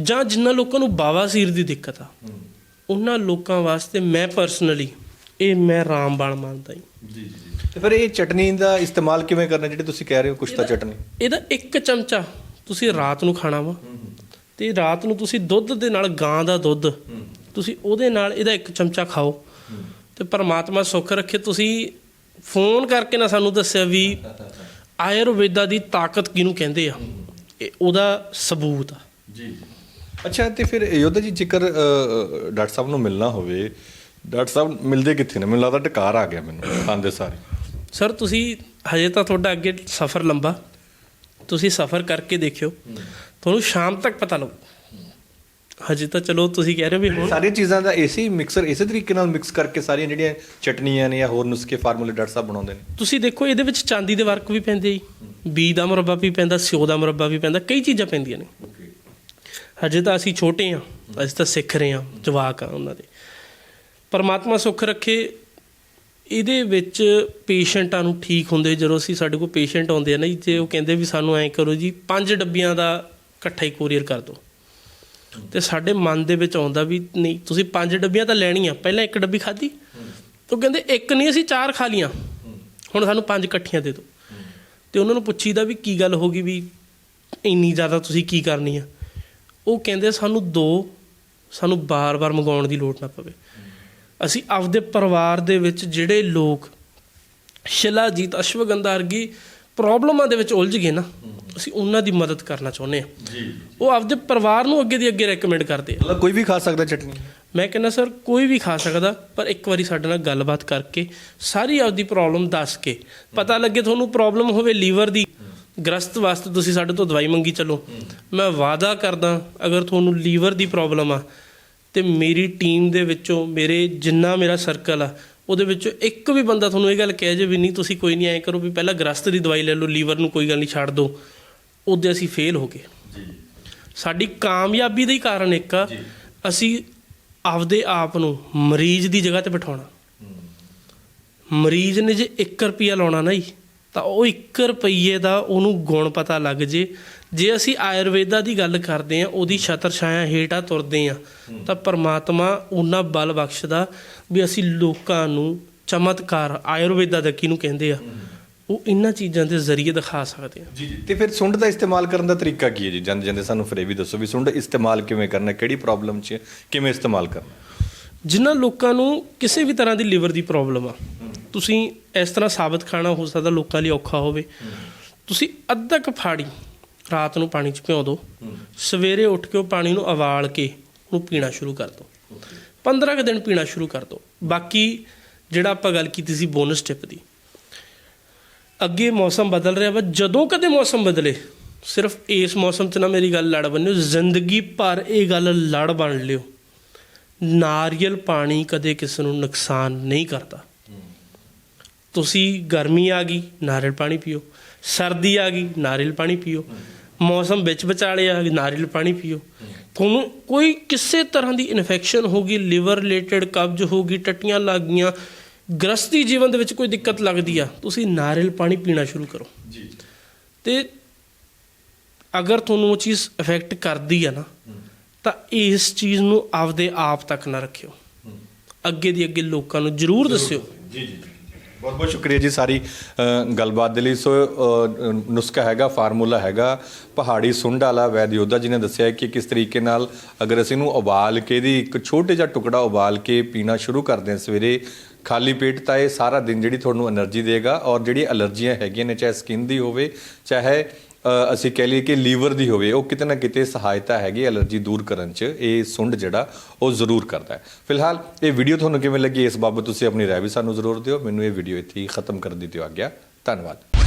ਜਾਂ ਜਿਨ੍ਹਾਂ ਲੋਕਾਂ ਨੂੰ ਬਾਵਾਸੀਰ ਦੀ ਦਿੱਕਤ ਆ ਉਹਨਾਂ ਲੋਕਾਂ ਵਾਸਤੇ ਮੈਂ ਪਰਸਨਲੀ ਇਹ ਮੈਂ ਰਾਮਬਾਣ ਮੰਨਦਾ ਜੀ। ਤੇ ਫਿਰ ਇਹ ਚਟਨੀ ਦਾ ਇਸਤੇਮਾਲ ਕਿਵੇਂ ਕਰਨਾ ਜਿਹੜੀ ਤੁਸੀਂ ਕਹਿ ਰਹੇ ਹੋ ਕੁਛ ਤਾਂ ਚਟਨੀ? ਇਹਦਾ ਇੱਕ ਚਮਚਾ ਤੁਸੀਂ ਰਾਤ ਨੂੰ ਖਾਣਾ ਵਾ। ਤੇ ਰਾਤ ਨੂੰ ਤੁਸੀਂ ਦੁੱਧ ਦੇ ਨਾਲ ਗਾਂ ਦਾ ਦੁੱਧ ਤੁਸੀਂ ਉਹਦੇ ਨਾਲ ਇਹਦਾ ਇੱਕ ਚਮਚਾ ਖਾਓ। ਤੇ ਪਰਮਾਤਮਾ ਸੁੱਖ ਰੱਖੇ ਤੁਸੀਂ ਫੋਨ ਕਰਕੇ ਨਾ ਸਾਨੂੰ ਦੱਸਿਆ ਵੀ ਆਯੁਰਵੇਦਾ ਦੀ ਤਾਕਤ ਕਿਹਨੂੰ ਕਹਿੰਦੇ ਆ? ਇਹ ਉਹਦਾ ਸਬੂਤ ਆ। ਜੀ। ਅੱਛਾ ਤੇ ਫਿਰ ਯੋਧਾ ਜੀ ਜੇਕਰ ਡਾਕਟਰ ਸਾਹਿਬ ਨੂੰ ਮਿਲਣਾ ਹੋਵੇ ਡਾਕਟਰ ਸਾਹਿਬ ਮਿਲਦੇ ਕਿੱਥੇ ਨੇ? ਮੈਨੂੰ ਲੱਗਦਾ ਟਕਾਰ ਆ ਗਿਆ ਮੈਨੂੰ ਆਂਦੇ ਸਾਰੇ। ਸਰ ਤੁਸੀਂ ਹਜੇ ਤਾਂ ਤੁਹਾਡਾ ਅੱਗੇ ਸਫ਼ਰ ਲੰਬਾ। ਤੁਸੀਂ ਸਫ਼ਰ ਕਰਕੇ ਦੇਖਿਓ। ਤੁਹਾਨੂੰ ਸ਼ਾਮ ਤੱਕ ਪਤਾ ਲੱਗੂ। ਹਜੇ ਤਾਂ ਚਲੋ ਤੁਸੀਂ ਕਹਿ ਰਹੇ ਹੋ ਵੀ ਹੁਣ ਸਾਰੀਆਂ ਚੀਜ਼ਾਂ ਦਾ ਏਸੀ ਮਿਕਸਰ ਇਸੇ ਤਰੀਕੇ ਨਾਲ ਮਿਕਸ ਕਰਕੇ ਸਾਰੀਆਂ ਜਿਹੜੀਆਂ ਚਟਨੀਆਂ ਨੇ ਜਾਂ ਹੋਰ ਨੁਸਖੇ ਫਾਰਮੂਲੇ ਡਾਕਟਰ ਸਾਹਿਬ ਬਣਾਉਂਦੇ ਨੇ। ਤੁਸੀਂ ਦੇਖੋ ਇਹਦੇ ਵਿੱਚ ਚਾਂਦੀ ਦੇ ਵਰਕ ਵੀ ਪੈਂਦੇ ਜੀ। ਬੀ ਦਾ ਮੁਰੱਬਾ ਵੀ ਪੈਂਦਾ ਸਿਓ ਦਾ ਮੁਰੱਬਾ ਵੀ ਪੈਂਦਾ ਕਈ ਚੀਜ਼ਾਂ ਪੈਂਦੀਆਂ ਨੇ। ਹਜੇ ਤਾਂ ਅਸੀਂ ਛੋਟੇ ਆ ਅਸੀਂ ਤਾਂ ਸਿੱਖ ਰਹੇ ਆ ਜਵਾਕ ਆ ਉਹਨਾਂ ਦੇ। ਪਰਮਾਤਮਾ ਸੁੱਖ ਰੱਖੇ, ਇਹਦੇ ਵਿੱਚ ਪੇਸ਼ੈਂਟਾਂ ਨੂੰ ਠੀਕ ਹੁੰਦੇ, ਜਦੋਂ ਅਸੀਂ ਸਾਡੇ ਕੋਲ ਪੇਸ਼ੈਂਟ ਆਉਂਦੇ ਆ ਨਾ ਜੀ ਤੇ ਉਹ ਕਹਿੰਦੇ ਵੀ ਸਾਨੂੰ ਐਂ ਕਰੋ ਜੀ, ਪੰਜ ਡੱਬੀਆਂ ਦਾ ਇਕੱਠਾ ਹੀ ਕੋਰੀਅਰ ਕਰ ਦਿਓ। ਤੇ ਸਾਡੇ ਮਨ ਦੇ ਵਿੱਚ ਆਉਂਦਾ ਵੀ ਨਹੀਂ, ਤੁਸੀਂ ਪੰਜ ਡੱਬੀਆਂ ਤਾਂ ਲੈਣੀਆਂ, ਪਹਿਲਾਂ ਇੱਕ ਡੱਬੀ ਖਾਧੀ, ਉਹ ਕਹਿੰਦੇ ਇੱਕ ਨਹੀਂ, ਅਸੀਂ ਚਾਰ ਖਾ ਲੀਆਂ ਹੁਣ ਸਾਨੂੰ ਪੰਜ ਇਕੱਠੀਆਂ ਦੇ ਦਿਓ। ਤੇ ਉਹਨਾਂ ਨੂੰ ਪੁੱਛੀਦਾ ਵੀ ਕੀ ਗੱਲ ਹੋ ਗਈ ਵੀ ਇੰਨੀ ਜ਼ਿਆਦਾ ਤੁਸੀਂ ਕੀ ਕਰਨੀ ਆ? ਉਹ ਕਹਿੰਦੇ ਸਾਨੂੰ ਦੋ ਸਾਨੂੰ ਬਾਰ-ਬਾਰ ਮੰਗਾਉਣ ਦੀ ਲੋੜ ਨਾ ਪਵੇ। ਅਸੀਂ ਆਪਦੇ ਪਰਿਵਾਰ ਦੇ ਵਿੱਚ ਜਿਹੜੇ ਲੋਕ ਸ਼ਿਲਾਜੀਤ ਅਸ਼ਵਗੰਧਾ ਵਰਗੀ ਪ੍ਰੋਬਲਮਾਂ ਦੇ ਵਿੱਚ ਉਲਝ ਗਏ ਨਾ ਅਸੀਂ ਉਹਨਾਂ ਦੀ ਮਦਦ ਕਰਨਾ ਚਾਹੁੰਦੇ ਆ ਜੀ। ਉਹ ਆਪਦੇ ਪਰਿਵਾਰ ਨੂੰ ਅੱਗੇ ਦੀ ਅੱਗੇ ਰეკਮੈਂਡ ਕਰਦੇ ਆ। ਮਤਲਬ ਕੋਈ ਵੀ ਖਾ ਸਕਦਾ ਚਟਨੀ? ਮੈਂ ਕਹਿੰਦਾ ਸਰ ਕੋਈ ਵੀ ਖਾ ਸਕਦਾ ਪਰ ਇੱਕ ਵਾਰੀ ਸਾਡੇ ਨਾਲ ਗੱਲਬਾਤ ਕਰਕੇ ਸਾਰੀ ਆਪਦੀ ਪ੍ਰੋਬਲਮ ਦੱਸ ਕੇ ਪਤਾ ਲੱਗੇ ਤੁਹਾਨੂੰ ਪ੍ਰੋਬਲਮ ਹੋਵੇ ਲੀਵਰ ਦੀ। ਗ੍ਰਸਤ ਵਾਸਤੇ ਤੁਸੀਂ ਸਾਡੇ ਤੋਂ ਦਵਾਈ ਮੰਗੀ ਚੱਲੋ। ਮੈਂ ਵਾਅਦਾ ਕਰਦਾ ਅਗਰ ਤੁਹਾਨੂੰ ਲੀਵਰ ਦੀ ਪ੍ਰੋਬਲਮ ਆ ਤੇ ਮੇਰੀ ਟੀਮ ਦੇ ਵਿੱਚੋਂ ਮੇਰੇ ਜਿੰਨਾ ਮੇਰਾ ਸਰਕਲ ਆ ਉਹਦੇ ਵਿੱਚੋਂ ਇੱਕ ਵੀ ਬੰਦਾ ਤੁਹਾਨੂੰ ਇਹ ਗੱਲ ਕਹਿ ਜੇ ਵੀ ਨਹੀਂ ਤੁਸੀਂ ਕੋਈ ਨਹੀਂ ਐਂ ਕਰੋ ਵੀ ਪਹਿਲਾਂ ਗ੍ਰਸਤ ਦੀ ਦਵਾਈ ਲੈ ਲਓ ਲੀਵਰ ਨੂੰ ਕੋਈ ਗੱਲ ਨਹੀਂ ਛੱਡ ਦਿਓ ਉਹਦੇ ਅਸੀਂ ਫੇਲ ਹੋ ਗਏ। ਜੀ। ਸਾਡੀ ਕਾਮਯਾਬੀ ਦਾ ਹੀ ਕਾਰਨ ਇੱਕ ਆ ਅਸੀਂ ਆਪਦੇ ਆਪ ਨੂੰ ਮਰੀਜ਼ ਦੀ ਜਗ੍ਹਾ ਤੇ ਬਿਠਾਉਣਾ। ਮਰੀਜ਼ ਨੇ ਜੇ 1 ਰੁਪਿਆ ਲਾਉਣਾ ਨਾ ਜੀ ਤਾਂ ਉਹ 1 ਰੁਪਈਏ ਦਾ ਉਹਨੂੰ ਗੁਣ ਪਤਾ ਲੱਗ ਜੇ। ਜੇ ਅਸੀਂ ਆਯੁਰਵੇਦਾ ਦੀ ਗੱਲ ਕਰਦੇ ਆ ਉਹਦੀ ਛਤਰ ਛਾਇਆ ਹੇਠਾਂ ਤੁਰਦੇ ਆ ਤਾਂ ਪਰਮਾਤਮਾ ਉਹਨਾਂ ਬਲ ਬਖਸ਼ਦਾ ਵੀ ਅਸੀਂ ਲੋਕਾਂ ਨੂੰ ਚਮਤਕਾਰ ਆਯੁਰਵੇਦਾ ਦਾ ਕਿਹਨੂੰ ਕਹਿੰਦੇ ਆ। ਉਹ ਇਹਨਾਂ ਚੀਜ਼ਾਂ ਦੇ ਜ਼ਰੀਏ ਦਿਖਾ ਸਕਦੇ ਆ। ਜੀ ਜੀ। ਤੇ ਫਿਰ ਸੁੰਡ ਦਾ ਇਸਤੇਮਾਲ ਕਰਨ ਦਾ ਤਰੀਕਾ ਕੀ ਹੈ ਜੀ? ਜਾਂਦੇ ਜਾਂਦੇ ਸਾਨੂੰ ਫਿਰ ਇਹ ਵੀ ਦੱਸੋ ਵੀ ਸੁੰਡ ਇਸਤੇਮਾਲ ਕਿਵੇਂ ਕਰਨਾ ਕਿਹੜੀ ਪ੍ਰੋਬਲਮ 'ਚ ਕਿਵੇਂ ਇਸਤੇਮਾਲ ਕਰਨਾ? ਜਿਨ੍ਹਾਂ ਲੋਕਾਂ ਨੂੰ ਕਿਸੇ ਵੀ ਤਰ੍ਹਾਂ ਦੀ ਲਿਵਰ ਦੀ ਪ੍ਰੋਬਲਮ ਆ ਤੁਸੀਂ ਇਸ ਤਰ੍ਹਾਂ ਸਾਬਤ ਖਾਣਾ ਹੋ ਸਕਦਾ ਲੋਕਾਂ ਲਈ ਔਖਾ ਹੋਵੇ। ਤੁਸੀਂ ਅੱਧਾ ਕੁ ਫਾੜੀ ਰਾਤ ਨੂੰ ਪਾਣੀ 'ਚ ਭਿਓ ਦਿਓ ਸਵੇਰੇ ਉੱਠ ਕੇ ਉਹ ਪਾਣੀ ਨੂੰ ਉਬਾਲ ਕੇ ਉਹਨੂੰ ਪੀਣਾ ਸ਼ੁਰੂ ਕਰ ਦਿਓ 15 ਕੁ ਦਿਨ ਪੀਣਾ ਸ਼ੁਰੂ ਕਰ ਦਿਓ ਬਾਕੀ ਜਿਹੜਾ ਆਪਾਂ ਗੱਲ ਕੀਤੀ ਸੀ ਬੋਨਸ ਟਿਪ ਦੀ, ਅੱਗੇ ਮੌਸਮ ਬਦਲ ਰਿਹਾ ਵਾ। ਜਦੋਂ ਕਦੇ ਮੌਸਮ ਬਦਲੇ, ਸਿਰਫ ਇਸ ਮੌਸਮ 'ਚ ਨਾ ਮੇਰੀ ਗੱਲ ਲੜ ਬੰਨਿਓ, ਜ਼ਿੰਦਗੀ ਭਰ ਇਹ ਗੱਲ ਲੜ ਬਣ ਲਿਓ। ਨਾਰੀਅਲ ਪਾਣੀ ਕਦੇ ਕਿਸੇ ਨੂੰ ਨੁਕਸਾਨ ਨਹੀਂ ਕਰਦਾ। ਤੁਸੀਂ ਗਰਮੀ ਆ ਗਈ ਨਾਰੀਅਲ ਪਾਣੀ ਪੀਓ। ਸਰਦੀ ਆ ਗਈ ਨਾਰੀਅਲ ਪਾਣੀ ਪੀਓ। ਮੌਸਮ ਵਿੱਚ ਵਿਚਾਲੇ ਆ ਗਈ ਨਾਰੀਅਲ ਪਾਣੀ ਪੀਓ। ਤੁਹਾਨੂੰ ਕੋਈ ਕਿਸੇ ਤਰ੍ਹਾਂ ਦੀ ਇਨਫੈਕਸ਼ਨ ਹੋਗੀ ਲਿਵਰ ਰਿਲੇਟਡ ਕਬਜ਼ ਹੋਗੀ ਟੱਟੀਆਂ ਲੱਗ ਗਈਆਂ ਗ੍ਰਸਤੀ ਜੀਵਨ ਦੇ ਵਿੱਚ ਕੋਈ ਦਿੱਕਤ ਲੱਗਦੀ ਆ ਤੁਸੀਂ ਨਾਰੀਅਲ ਪਾਣੀ ਪੀਣਾ ਸ਼ੁਰੂ ਕਰੋ। ਜੀ। ਤੇ ਅਗਰ ਤੁਹਾਨੂੰ ਉਹ ਚੀਜ਼ ਇਫੈਕਟ ਕਰਦੀ ਆ ਨਾ ਤਾਂ ਇਸ ਚੀਜ਼ ਨੂੰ ਆਪਦੇ ਆਪ ਤੱਕ ਨਾ ਰੱਖਿਓ। ਅੱਗੇ ਦੀ ਅੱਗੇ ਲੋਕਾਂ ਨੂੰ ਜਰੂਰ ਦੱਸਿਓ। ਜੀ ਜੀ। ਬਹੁਤ ਬਹੁਤ ਸ਼ੁਕਰੀਆ ਜੀ ਸਾਰੀ ਗੱਲਬਾਤ ਦੇ ਲਈ। ਸੋ ਨੁਸਖਾ ਹੈਗਾ, ਫਾਰਮੂਲਾ ਹੈਗਾ, ਪਹਾੜੀ ਸੁੰਡ ਵਾਲਾ ਵੈਦ ਯੋਧਾ ਜੀ ਨੇ ਦੱਸਿਆ ਕਿ ਕਿਸ ਤਰੀਕੇ ਨਾਲ ਅਗਰ ਅਸੀਂ ਇਹਨੂੰ ਉਬਾਲ ਕੇ ਦੀ ਇੱਕ ਛੋਟੇ ਜਿਹਾ ਟੁਕੜਾ ਉਬਾਲ ਕੇ ਪੀਣਾ ਸ਼ੁਰੂ ਕਰਦੇ ਹਾਂ ਸਵੇਰੇ, ਖਾਲੀ ਪੇਟ ਤਾਂ ਇਹ ਸਾਰਾ ਦਿਨ ਜਿਹੜੀ ਤੁਹਾਨੂੰ એનર્ਜੀ ਦੇਗਾ ਔਰ ਜਿਹੜੀ ਅਲਰਜੀਆਂ ਹੈਗੀਆਂ ਨੇ, ਚਾਹੇ ਸਕਿਨ ਦੀ ਹੋਵੇ, ਚਾਹੇ ਅਸੀਂ ਕਹਿ ਲਈਏ ਕਿ ਲੀਵਰ ਦੀ ਹੋਵੇ, ਉਹ ਕਿਤੇ ਨਾ ਕਿਤੇ ਸਹਾਇਤਾ ਹੈਗੀ ਐਲਰਜੀ ਦੂਰ ਕਰਨ 'ਚ, ਇਹ ਸੁੰਡ ਜਿਹੜਾ, ਉਹ ਜ਼ਰੂਰ ਕਰਦਾ ਹੈ। ਫਿਲਹਾਲ ਇਹ ਵੀਡੀਓ ਤੁਹਾਨੂੰ ਕਿਵੇਂ ਲੱਗੀ, ਇਸ ਬਾਬਤ ਤੁਸੀਂ ਆਪਣੀ ਰਾਏ ਵੀ ਸਾਨੂੰ ਜ਼ਰੂਰ ਦਿਓ। ਮੈਨੂੰ ਇਹ ਵੀਡੀਓ ਇੱਥੇ ਹੀ ਖਤਮ ਕਰਨ ਦੀ ਦਿਓ ਆਗਿਆ। ਧੰਨਵਾਦ।